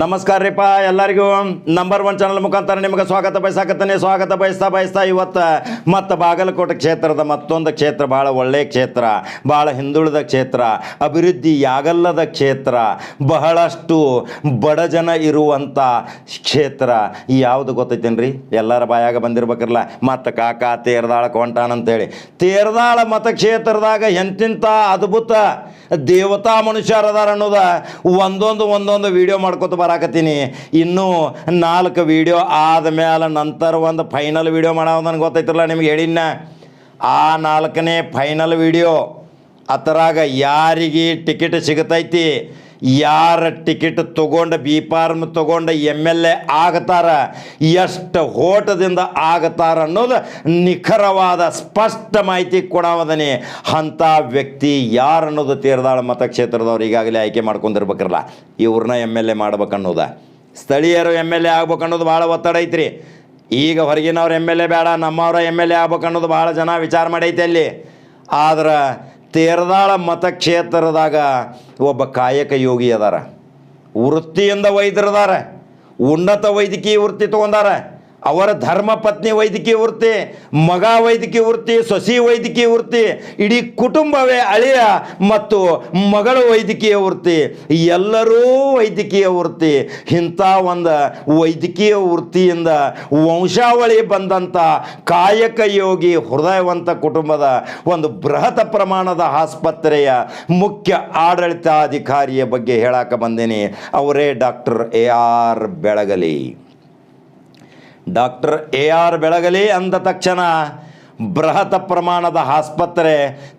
ನಮಸ್ಕಾರ ರೀಪ ಎಲ್ಲರಿಗೂ. Number one channel ಮುಖಾಂತರ ನಿಮಗೆ ಸ್ವಾಗತ ಬಯಸಾಕತ್ತಾನೆ. ಸ್ವಾಗತ ಬಯಸ್ತಾ ಬಯಸ್ತಾ ಇವತ್ತು ಮತ್ತು ಬಾಗಲಕೋಟೆ ಕ್ಷೇತ್ರದ ಮತ್ತೊಂದು ಕ್ಷೇತ್ರ ಭಾಳ ಒಳ್ಳೆಯ ಕ್ಷೇತ್ರ ಭಾಳ ಹಿಂದುಳಿದ ಕ್ಷೇತ್ರ ಅಭಿವೃದ್ಧಿ ಯಾಗಲ್ಲದ ಕ್ಷೇತ್ರ, ಬಹಳಷ್ಟು ಬಡ ಜನ ಇರುವಂಥ ಕ್ಷೇತ್ರ ಯಾವುದು ಗೊತ್ತೈತೇನ್ರಿ? ಎಲ್ಲರ ಬಾಯಾಗ ಬಂದಿರ್ಬೇಕಿರಲ್ಲ ಮತ್ತು ಕಾಕ ಕೊಂಟಾನಂತೇಳಿ ತೇರ್ದಾಳ ಮತಕ್ಷೇತ್ರದಾಗ ಎಂತಿಂಥ ಅದ್ಭುತ ದೇವತಾ ಮನುಷ್ಯರದಾರ ಅನ್ನೋದು ಒಂದೊಂದು ಒಂದೊಂದು ವಿಡಿಯೋ ಮಾಡ್ಕೊತ ಬರಾಕತ್ತೀನಿ. ಇನ್ನೂ ನಾಲ್ಕು ವಿಡಿಯೋ ಆದಮೇಲೆ ನಂತರ ಒಂದು ಫೈನಲ್ ವೀಡಿಯೋ ಮಾಡೋ ನನಗೆ ಗೊತ್ತೈತಿರಲ್ಲ ನಿಮ್ಗೆ ಹೇಳಿನ ಆ ನಾಲ್ಕನೇ ಫೈನಲ್ ವೀಡಿಯೋ ಅದರಾಗ ಯಾರಿಗೆ ಟಿಕೆಟ್ ಸಿಗತೈತಿ? ಯಾರ ಟಿಕೆಟ್ ತಗೊಂಡ ಬಿ ಫಾರ್ಮ್ ತಗೊಂಡು ಎಂ ಎಲ್ ಎ ಆಗ್ತಾರ, ಎಷ್ಟು ಓಟದಿಂದ ಆಗ್ತಾರ ಅನ್ನೋದು ನಿಖರವಾದ ಸ್ಪಷ್ಟ ಮಾಹಿತಿ ಕೊಡವದನೆ. ಅಂಥ ವ್ಯಕ್ತಿ ಯಾರು ಅನ್ನೋದು ತೀರ್ದಾಳ ಮತಕ್ಷೇತ್ರದವ್ರು ಈಗಾಗಲೇ ಆಯ್ಕೆ ಮಾಡ್ಕೊಂಡಿರ್ಬೇಕ್ರಲ್ಲ, ಇವ್ರನ್ನ ಎಂ ಎಲ್ ಎ ಮಾಡ್ಬೇಕನ್ನೋದ. ಸ್ಥಳೀಯರು ಎಂ ಎಲ್ ಎ ಆಗ್ಬೇಕು ಅನ್ನೋದು ಭಾಳ ಒತ್ತಡ ಐತ್ರಿ. ಈಗ ಹೊರಗಿನವ್ರು ಎಂ ಎಲ್ ಎ ಬೇಡ, ನಮ್ಮವ್ರ ಎಂ ಎಲ್ ಎ ಆಗ್ಬೇಕು ಅನ್ನೋದು ಭಾಳ ಜನ ವಿಚಾರ ಮಾಡೈತೆ ಅಲ್ಲಿ. ಆದ್ರೆ ತೇರದಾಳ ಮತಕ್ಷೇತ್ರದಾಗ ಒಬ್ಬ ಕಾಯಕ ಯೋಗಿ ಅದಾರ. ವೃತ್ತಿಯಿಂದ ವೈದ್ಯರದಾರ ಉನ್ನತ ವೈದ್ಯಕೀಯ ವೃತ್ತಿ ತಗೊಂಡಾರ. ಅವರ ಧರ್ಮ ಪತ್ನಿ ವೈದ್ಯಕೀಯ ವೃತ್ತಿ, ಮಗ ವೈದ್ಯಕೀಯ ವೃತ್ತಿ, ಸೊಸಿ ವೈದ್ಯಕೀಯ ವೃತ್ತಿ, ಇಡೀ ಕುಟುಂಬವೇ ಅಳಿಯ ಮತ್ತು ಮಗಳು ವೈದ್ಯಕೀಯ ವೃತ್ತಿ, ಎಲ್ಲರೂ ವೈದ್ಯಕೀಯ ವೃತ್ತಿ. ಇಂಥ ಒಂದು ವೈದ್ಯಕೀಯ ವೃತ್ತಿಯಿಂದ ವಂಶಾವಳಿ ಬಂದಂಥ ಕಾಯಕ ಯೋಗಿ ಹೃದಯವಂತ ಕುಟುಂಬದ ಒಂದು ಬೃಹತ್ ಪ್ರಮಾಣದ ಆಸ್ಪತ್ರೆಯ ಮುಖ್ಯ ಆಡಳಿತಾಧಿಕಾರಿಯ ಬಗ್ಗೆ ಹೇಳಾಕ ಬಂದೇನೆ. ಅವರೇ doctor A R Belagali. Doctor A R Belagali ಅಂದ ತಕ್ಷಣ ಬೃಹತ್ ಪ್ರಮಾಣದ ಆಸ್ಪತ್ರೆ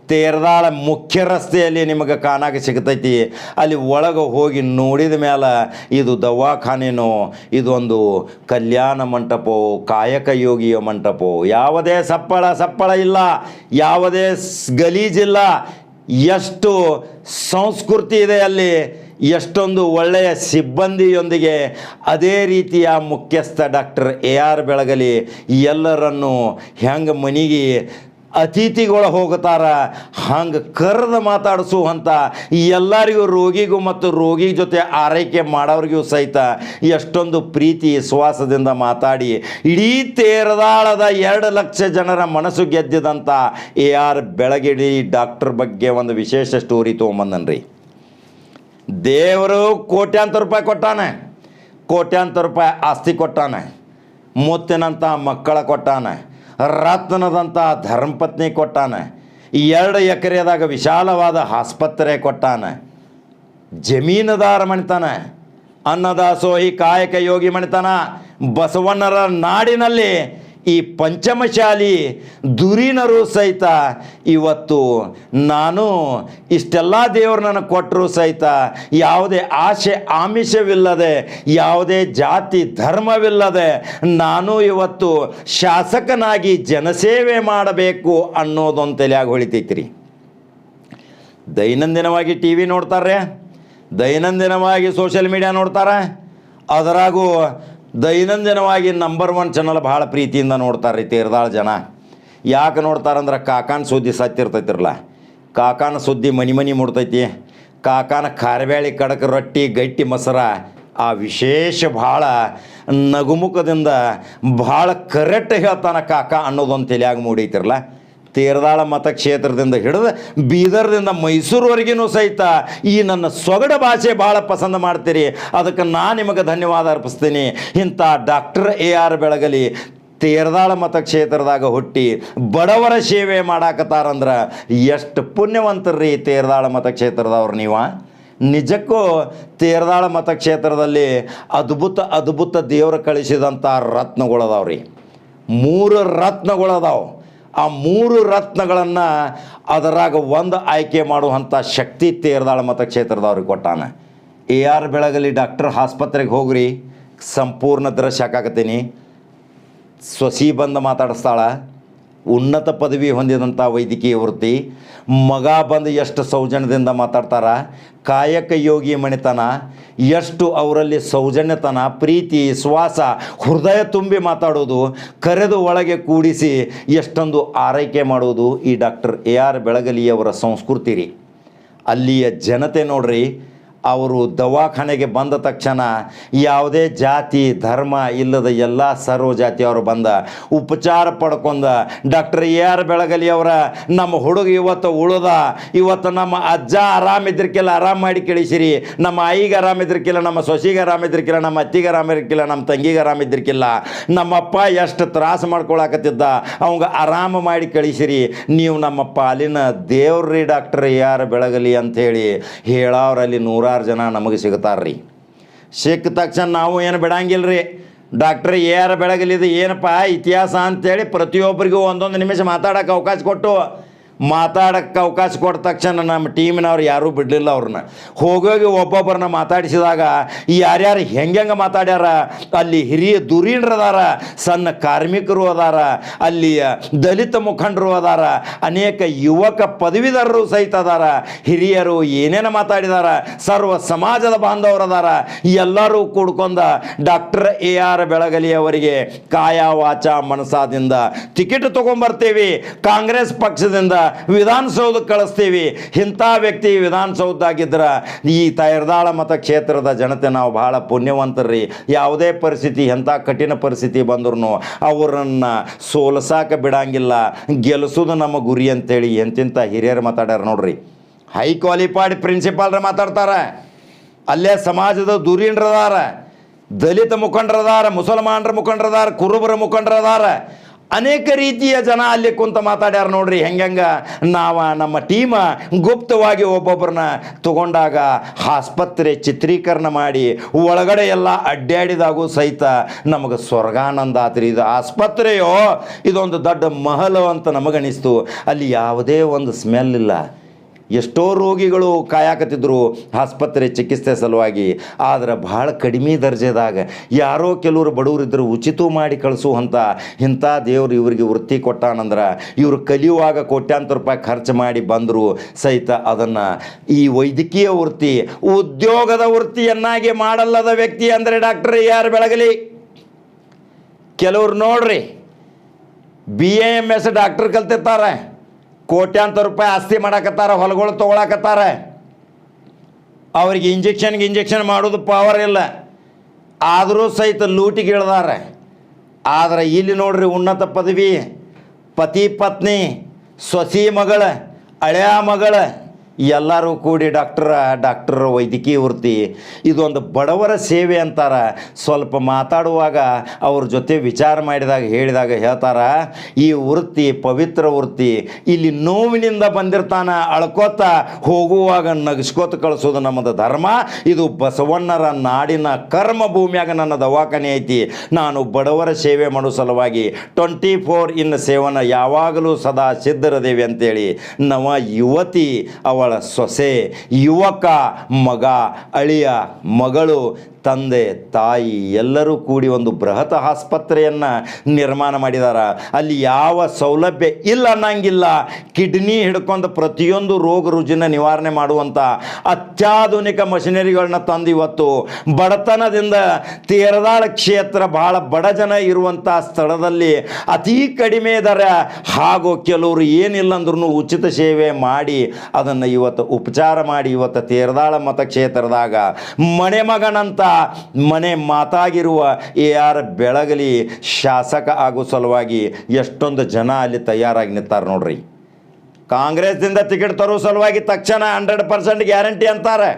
ತೇರದಾಳ ಮುಖ್ಯ ರಸ್ತೆಯಲ್ಲಿ ನಿಮಗೆ ಕಾಣಾಕ ಸಿಗ್ತೈತಿ. ಅಲ್ಲಿ ಒಳಗೆ ಹೋಗಿ ನೋಡಿದ ಮೇಲೆ ಇದು ದವಾಖಾನೆನೋ ಇದೊಂದು ಕಲ್ಯಾಣ ಮಂಟಪೋ, ಕಾಯಕ ಯೋಗಿಯ ಮಂಟಪೋ. ಯಾವುದೇ ಸಪ್ಪಳ ಸಪ್ಪಳ ಇಲ್ಲ, ಯಾವುದೇ ಗಲೀಜಿಲ್ಲ ಎಷ್ಟು ಸಂಸ್ಕೃತಿ ಇದೆ ಅಲ್ಲಿ. ಎಷ್ಟೊಂದು ಒಳ್ಳೆಯ ಸಿಬ್ಬಂದಿಯೊಂದಿಗೆ ಅದೇ ರೀತಿಯ ಮುಖ್ಯಸ್ಥ ಡಾಕ್ಟರ್ ಎ ಆರ್ ಬೆಳಗಲಿ ಎಲ್ಲರನ್ನು ಹೆಂಗೆ ಮನೆಗೆ ಅತಿಥಿಗಳು ಹೋಗ್ತಾರ ಹಂಗೆ ಕರೆದು ಮಾತಾಡಿಸುವಂಥ ಎಲ್ಲರಿಗೂ ರೋಗಿಗೂ ಮತ್ತು ರೋಗಿ ಜೊತೆ ಆರೈಕೆ ಮಾಡೋರಿಗೂ ಸಹಿತ ಎಷ್ಟೊಂದು ಪ್ರೀತಿ ವಿಶ್ವಾಸದಿಂದ ಮಾತಾಡಿ ಇಡೀ ತೇರದಾಳದ ಎರಡು ಲಕ್ಷ ಜನರ ಮನಸ್ಸು ಗೆದ್ದಿದಂಥ ಎ ಆರ್ ಬೆಳಗಿಡಿ ಡಾಕ್ಟರ್ ಬಗ್ಗೆ ಒಂದು ವಿಶೇಷ ಸ್ಟೋರಿ ತೊಗೊಂಬಂದನ್ರಿ. ದೇವರು ಕೋಟ್ಯಾಂತರ ರೂಪಾಯಿ ಕೊಟ್ಟಾನೆ, ಕೋಟ್ಯಾಂತರ ರೂಪಾಯಿ ಆಸ್ತಿ ಕೊಟ್ಟಾನೆ ಮುತ್ತಿನಂಥ ಮಕ್ಕಳ ಕೊಟ್ಟಾನೆ ರತ್ನದಂಥ ಧರ್ಮಪತ್ನಿ ಕೊಟ್ಟಾನೆ, ಎರಡು ಎಕರೆದಾಗ ವಿಶಾಲವಾದ ಆಸ್ಪತ್ರೆ ಕೊಟ್ಟಾನೆ, ಜಮೀನುದಾರ ಮಣಿತಾನೆ, ಅನ್ನದಾಸೋಹಿ ಕಾಯಕ ಯೋಗಿ ಮಣಿತಾನ, ಬಸವಣ್ಣರ ನಾಡಿನಲ್ಲಿ ಈ ಪಂಚಮಶಾಲಿ ದುರೀನರು ಸಹಿತ ಇವತ್ತು ನಾನು ಇಷ್ಟೆಲ್ಲ ದೇವರು ನನಗೆ ಕೊಟ್ಟರು ಸಹಿತ ಯಾವುದೇ ಆಶೆ ಆಮಿಷವಿಲ್ಲದೆ, ಯಾವುದೇ ಜಾತಿ ಧರ್ಮವಿಲ್ಲದೆ ನಾನು ಇವತ್ತು ಶಾಸಕನಾಗಿ ಜನಸೇವೆ ಮಾಡಬೇಕು ಅನ್ನೋದೊಂದು ತಲೆಯಾಗಿ ಹೊಳಿತೈತ್ರಿ. ದೈನಂದಿನವಾಗಿ ಟಿ ವಿ ನೋಡ್ತಾರೆ ದೈನಂದಿನವಾಗಿ ಸೋಷಿಯಲ್ ಮೀಡಿಯಾ ನೋಡ್ತಾರೆ, ಅದರಾಗೂ ದೈನಂದಿನವಾಗಿ ನಂಬರ್ ಒನ್ ಚಾನಲ್ ಭಾಳ ಪ್ರೀತಿಯಿಂದ ನೋಡ್ತಾರೆ ರೀ ತೀರ್ದಾಳ ಜನ. ಯಾಕೆ ನೋಡ್ತಾರಂದ್ರೆ ಕಾಕಾನ ಸುದ್ದಿ ಸತ್ತಿರ್ತೈತಿರಲ್ಲ ಕಾಕಾನ ಸುದ್ದಿ ಮನಿ ಮನಿ ಮುಡ್ತೈತಿ. ಕಾಕಾನ ಖಾರಬ್ಯಾಳಿ ಕಡಕ ರೊಟ್ಟಿ, ಗಟ್ಟಿ ಮೊಸರ, ಆ ವಿಶೇಷ ಭಾಳ ನಗುಮುಖದಿಂದ ಭಾಳ ಕರೆಕ್ಟ್ ಹೇಳ್ತಾನೆ ಕಾಕ ಅನ್ನೋದೊಂದು ತಲೆಯಾಗಿ ಮೂಡೈತಿರಲ್ಲ ತೇರದಾಳ ಮತಕ್ಷೇತ್ರದಿಂದ ಹಿಡಿದು ಬೀದರ್ದಿಂದ ಮೈಸೂರುವರೆಗೂ ಸಹಿತ ಈ ನನ್ನ ಸೊಗಡ ಭಾಷೆ ಭಾಳ ಪಸಂದ ಮಾಡ್ತೀರಿ. ಅದಕ್ಕೆ ನಾನು ನಿಮಗೆ ಧನ್ಯವಾದ ಅರ್ಪಿಸ್ತೀನಿ. ಇಂಥ ಡಾಕ್ಟರ್ ಎ ಆರ್ ಬೆಳಗಲಿ ತೇರದಾಳ ಮತಕ್ಷೇತ್ರದಾಗ ಹುಟ್ಟಿ ಬಡವರ ಸೇವೆ ಮಾಡಾಕತ್ತಾರಂದ್ರೆ ಎಷ್ಟು ಪುಣ್ಯವಂತರ್ರಿ ತೇರದಾಳ ಮತಕ್ಷೇತ್ರದವ್ರು ನೀವ. ನಿಜಕ್ಕೂ ತೇರದಾಳ ಮತಕ್ಷೇತ್ರದಲ್ಲಿ ಅದ್ಭುತ ಅದ್ಭುತ ದೇವರು ಕಳಿಸಿದಂಥ ರತ್ನಗಳದಾವ್ರಿ. ಮೂರು ರತ್ನಗಳದಾವು. ಆ ಮೂರು ರತ್ನಗಳನ್ನು ಅದರಾಗ ಒಂದು ಆಯ್ಕೆ ಮಾಡುವಂಥ ಶಕ್ತಿ ತೇರದಾಳ ಮತಕ್ಷೇತ್ರದವ್ರಿಗೆ ಕೊಟ್ಟಾನ. ಎ ಆರ್ ಬೆಳಗಲಿ ಡಾಕ್ಟರ್ ಆಸ್ಪತ್ರೆಗೆ ಹೋಗ್ರಿ, ಸಂಪೂರ್ಣ ದೃಶ್ಯ ಹಾಕಾಕತ್ತೀನಿ. ಸೊಸಿ ಬಂದು ಮಾತಾಡಿಸ್ತಾಳ. ಉನ್ನತ ಪದವಿ ಹೊಂದಿದಂಥ ವೈದ್ಯಕೀಯ ವೃತ್ತಿ. ಮಗ ಬಂದು ಎಷ್ಟು ಸೌಜನ್ಯದಿಂದ ಮಾತಾಡ್ತಾರ? ಕಾಯಕ ಯೋಗಿ ಮಣಿತನ. ಎಷ್ಟು ಅವರಲ್ಲಿ ಸೌಜನ್ಯತನ, ಪ್ರೀತಿ, ಶ್ವಾಸ, ಹೃದಯ ತುಂಬಿ ಮಾತಾಡೋದು, ಕರೆದು ಒಳಗೆ ಕೂಡಿಸಿ ಎಷ್ಟೊಂದು ಆರೈಕೆ ಮಾಡೋದು ಈ ಡಾಕ್ಟರ್ ಎ ಆರ್ ಬೆಳಗಲಿಯವರ ಸಂಸ್ಕೃತಿ ರೀ. ಅಲ್ಲಿಯ ಜನತೆ ನೋಡ್ರಿ ಅವರು ದವಾಖಾನೆಗೆ ಬಂದ ತಕ್ಷಣ ಯಾವುದೇ ಜಾತಿ, ಧರ್ಮ ಇಲ್ಲದ ಎಲ್ಲ ಸರ್ವ ಜಾತಿಯವರು ಬಂದ, ಉಪಚಾರ ಪಡ್ಕೊಂಡ, ಡಾಕ್ಟರ್ ಎ ಆರ್ ಬೆಳಗಲಿ ಅವರ, ನಮ್ಮ ಹುಡುಗ ಇವತ್ತು ಉಳಿದ, ಇವತ್ತು ನಮ್ಮ ಅಜ್ಜ ಆರಾಮಿದ್ರಕ್ಕೆಲ್ಲ ಆರಾಮ್ ಮಾಡಿ ಕಳಿಸಿರಿ. ನಮ್ಮ ಆಯಿಗೆ ಆರಾಮಿದ್ರಕ್ಕಿಲ್ಲ ನಮ್ಮ ಸೊಸಿಗೆ ಆರಾಮಿದ್ರಕ್ಕಿಲ್ಲ ನಮ್ಮ ಅತ್ತಿಗೆ ಆರಾಮಿರ್ಕಿಲ್ಲ ನಮ್ಮ ತಂಗಿಗೆ ಆರಾಮಿದ್ರಕ್ಕಿಲ್ಲ ನಮ್ಮಪ್ಪ ಎಷ್ಟು ತ್ರಾಸ ಮಾಡ್ಕೊಳಕತ್ತಿದ್ದ, ಅವಂಗ ಆರಾಮ ಮಾಡಿ ಕಳಿಸಿರಿ. ನೀವು ನಮ್ಮ ಪಾಲಿನ ದೇವ್ರಿ ಡಾಕ್ಟರ್ ಎ ಆರ್ ಬೆಳಗಲಿ ಹೇಳಿ ಹೇಳೋರಲ್ಲಿ ನೂರಾರು ಜನ ನಮಗೆ ಸಿಗ್ತಾರ್ರಿ ಸಿಕ್ಕ ತಕ್ಷಣ ನಾವು ಏನು ಬಿಡಂಗಿಲ್ರಿ. ಡಾಕ್ಟರ್ ಎ ಆರ್ ಬೆಳಗಲಿದು ಏನಪ್ಪ ಇತಿಹಾಸ ಅಂತೇಳಿ ಪ್ರತಿಯೊಬ್ಬರಿಗೂ ಒಂದೊಂದು ನಿಮಿಷ ಮಾತಾಡೋಕೆ ಅವಕಾಶ ಕೊಟ್ಟು ಮಾತಾಡೋಕ್ಕೆ ಅವಕಾಶ ಕೊಟ್ಟ ತಕ್ಷಣ ನಮ್ಮ ಟೀಮಿನವ್ರು ಯಾರೂ ಬಿಡಲಿಲ್ಲ ಅವ್ರನ್ನ. ಹೋಗೋಗಿ ಒಬ್ಬೊಬ್ಬರನ್ನ ಮಾತಾಡಿಸಿದಾಗ ಯಾರ್ಯಾರು ಹೆಂಗೆ ಮಾತಾಡ್ಯಾರ? ಅಲ್ಲಿ ಹಿರಿಯ ದುರೀಣರು ಅದಾರ, ಸಣ್ಣ ಕಾರ್ಮಿಕರು ಅದಾರ, ಅಲ್ಲಿ ದಲಿತ ಮುಖಂಡರು ಅದಾರ, ಅನೇಕ ಯುವಕ ಪದವೀಧರರು ಸಹಿತ ಅದಾರ. ಹಿರಿಯರು ಏನೇನು ಮಾತಾಡಿದಾರ? ಸರ್ವ ಸಮಾಜದ ಬಾಂಧವರು ಅದಾರ. ಎಲ್ಲರೂ ಕೂಡ್ಕೊಂಡ ಡಾಕ್ಟರ್ ಎ ಆರ್ ಬೆಳಗಲಿ ಅವರಿಗೆ ಕಾಯ ವಾಚ ಮನಸಾದಿಂದ ಟಿಕೆಟ್ ತಗೊಂಬರ್ತೀವಿ ಕಾಂಗ್ರೆಸ್ ಪಕ್ಷದಿಂದ ವಿಧಾನಸೌಧಕ್ಕೆ ಕಳಿಸ್ತೀವಿ. ಇಂಥ ವ್ಯಕ್ತಿ ವಿಧಾನಸೌಧದಾಗಿದ್ರೆ ಈ ತೈರ್ದಾಳ ಮತಕ್ಷೇತ್ರದ ಜನತೆ ನಾವು ಬಹಳ ಪುಣ್ಯವಂತರ್ರಿ ಯಾವುದೇ ಪರಿಸ್ಥಿತಿ ಎಂಥ ಕಠಿಣ ಪರಿಸ್ಥಿತಿ ಬಂದ್ರೂ ಅವರನ್ನು ಸೋಲಸಾಕ ಬಿಡಂಗಿಲ್ಲ. ಗೆಲ್ಲಿಸೋದು ನಮ್ಮ ಗುರಿ ಅಂತೇಳಿ ಎಂತಿಂಥ ಹಿರಿಯರು ಮಾತಾಡ್ಯಾರ ನೋಡ್ರಿ. ಹೈ ಕ್ವಾಲಿಫೈಡ್ ಪ್ರಿನ್ಸಿಪಾಲ್ರ ಮಾತಾಡ್ತಾರೆ. ಅಲ್ಲೇ ಸಮಾಜದ ದುರೀಣರದಾರ ದಲಿತ ಮುಖಂಡರದಾರ, ಮುಸಲ್ಮಾನರ ಮುಖಂಡರದಾರ, ಕುರುಬರ ಮುಖಂಡರದಾರ. ಅನೇಕ ರೀತಿಯ ಜನ ಅಲ್ಲಿ ಕುಂತ ಮಾತಾಡ್ಯಾರ ನೋಡ್ರಿ. ಹೆಂಗ ನಾವು ನಮ್ಮ ಟೀಮ ಗುಪ್ತವಾಗಿ ಒಬ್ಬೊಬ್ಬರನ್ನ ತಗೊಂಡಾಗ ಆಸ್ಪತ್ರೆ ಚಿತ್ರೀಕರಣ ಮಾಡಿ ಒಳಗಡೆ ಎಲ್ಲ ಅಡ್ಡಾಡಿದಾಗೂ ಸಹಿತ ನಮಗೆ ಸ್ವರ್ಗಾನಂದ ಆತ್ರಿ. ಇದು ಆಸ್ಪತ್ರೆಯೋ, ಇದೊಂದು ದೊಡ್ಡ ಮಹಲು ಅಂತ ನಮಗನಿಸ್ತು. ಅಲ್ಲಿ ಯಾವುದೇ ಒಂದು ಸ್ಮೆಲ್ ಇಲ್ಲ. ಎಷ್ಟೋ ರೋಗಿಗಳು ಕಾಯಕತ್ತಿದ್ರು ಆಸ್ಪತ್ರೆ ಚಿಕಿತ್ಸೆ ಸಲುವಾಗಿ, ಆದ್ರೆ ಭಾಳ ಕಡಿಮೆ ದರ್ಜೆದಾಗ ಯಾರೋ ಕೆಲವರು ಬಡವರಿದ್ದರು ಉಚಿತ ಮಾಡಿ ಕಳಿಸುವಂಥ ಇಂಥ ದೇವರು ಇವರಿಗೆ ವೃತ್ತಿ ಕೊಟ್ಟಾನಂದ್ರೆ ಇವರು ಕಲಿಯುವಾಗ ಕೋಟ್ಯಾಂತರ ರೂಪಾಯಿ ಖರ್ಚು ಮಾಡಿ ಬಂದರು ಸಹಿತ ಅದನ್ನು ಈ ವೈದ್ಯಕೀಯ ವೃತ್ತಿ, ಉದ್ಯೋಗದ ವೃತ್ತಿಯನ್ನಾಗಿ ಮಾಡಲ್ಲದ ವ್ಯಕ್ತಿ ಅಂದರೆ ಡಾಕ್ಟರ್ ಯಾರು ಬೆಳಗಲಿ? ಕೆಲವ್ರು ನೋಡ್ರಿ B A M S doctor ಕಲ್ತಿರ್ತಾರೆ. ಕೋಟ್ಯಾಂತರ ರೂಪಾಯಿ ಆಸ್ತಿ ಮಾಡಕತ್ತಾರ, ಹೊಲಗಳು ತೊಗೊಳಕತ್ತಾರ. ಅವ್ರಿಗೆ ಇಂಜೆಕ್ಷನ್ಗೆ ಇಂಜೆಕ್ಷನ್ ಮಾಡೋದು ಪವರ್ ಇಲ್ಲ. ಆದರೂ ಸಹಿತ ಲೂಟಿಗೆ ಇಳ್ದಾರೆ. ಆದರೆ ಇಲ್ಲಿ ನೋಡ್ರಿ ಉನ್ನತ ಪದವಿ, ಪತಿ ಪತ್ನಿ, ಸೊಸಿ ಮಗಳ, ಹಳೆಯ ಮಗಳ ಎಲ್ಲರೂ ಕೂಡಿ ಡಾಕ್ಟರ್ ಡಾಕ್ಟರ್ ವೈದ್ಯಕೀಯ ವೃತ್ತಿ, ಇದೊಂದು ಬಡವರ ಸೇವೆ ಅಂತಾರ. ಸ್ವಲ್ಪ ಮಾತಾಡುವಾಗ ಅವ್ರ ಜೊತೆ ವಿಚಾರ ಮಾಡಿದಾಗ, ಹೇಳಿದಾಗ ಹೇಳ್ತಾರ, ಈ ವೃತ್ತಿ ಪವಿತ್ರ ವೃತ್ತಿ, ಇಲ್ಲಿ ನೋವಿನಿಂದ ಬಂದಿರ್ತಾನ, ಅಳ್ಕೋತ ಹೋಗುವಾಗ ನಗಿಸ್ಕೋತ ಕಳಿಸೋದು ನಮ್ಮದು ಧರ್ಮ. ಇದು ಬಸವಣ್ಣರ ನಾಡಿನ ಕರ್ಮ ಭೂಮಿಯಾಗ ನನ್ನ ದವಾಖಾನೆ ಐತಿ. ನಾನು ಬಡವರ ಸೇವೆ ಮಾಡೋ ಸಲುವಾಗಿ ಟ್ವೆಂಟಿ ಫೋರ್ ಇನ್ ಸೇವನ ಯಾವಾಗಲೂ ಸದಾ ಸಿದ್ಧರದೇವಿ ಅಂತೇಳಿ. ನವ ಯುವತಿ, ಅವಳ ಸೊಸೆ ಯುವಕ ಮಗ ಅಳಿಯ ಮಗಳು ತಂದೆ, ತಾಯಿ ಎಲ್ಲರೂ ಕೂಡಿ ಒಂದು ಬೃಹತ್ ಆಸ್ಪತ್ರೆಯನ್ನು ನಿರ್ಮಾಣ ಮಾಡಿದಾರ. ಅಲ್ಲಿ ಯಾವ ಸೌಲಭ್ಯ ಇಲ್ಲ ಅನ್ನಂಗಿಲ್ಲ. ಕಿಡ್ನಿ ಹಿಡ್ಕೊಂಡು ಪ್ರತಿಯೊಂದು ರೋಗ ರುಜಿನ ನಿವಾರಣೆ ಮಾಡುವಂಥ ಅತ್ಯಾಧುನಿಕ ಮಷಿನರಿಗಳನ್ನ ತಂದು ಇವತ್ತು ಬಡತನದಿಂದ ತೇರದಾಳ ಕ್ಷೇತ್ರ ಬಹಳ ಬಡ ಜನ ಇರುವಂಥ ಸ್ಥಳದಲ್ಲಿ ಅತಿ ಕಡಿಮೆ ದರ. ಹಾಗೂ ಕೆಲವರು ಏನಿಲ್ಲ ಅಂದ್ರೂ ಉಚಿತ ಸೇವೆ ಮಾಡಿ ಅದನ್ನು ಇವತ್ತು ಉಪಚಾರ ಮಾಡಿ ಇವತ್ತು ತೇರದಾಳ ಮತಕ್ಷೇತ್ರದಾಗ ಮನೆ ಮಗನಂತ ಮನೆ ಮಾತಾಗಿರುವ ಎ ಆರ್ ಬೆಳಗಲಿ ಶಾಸಕ ಆಗೋ ಸಲುವಾಗಿ ಎಷ್ಟೊಂದು ಜನ ಅಲ್ಲಿ ತಯಾರಾಗಿ ನಿಂತಾರೆ ನೋಡ್ರಿ. ಕಾಂಗ್ರೆಸ್ದಿಂದ ಟಿಕೆಟ್ ತರೋ ಸಲುವಾಗಿ ತಕ್ಷಣ ಹಂಡ್ರೆಡ್ ಪರ್ಸೆಂಟ್ ಗ್ಯಾರಂಟಿ ಅಂತಾರೆ.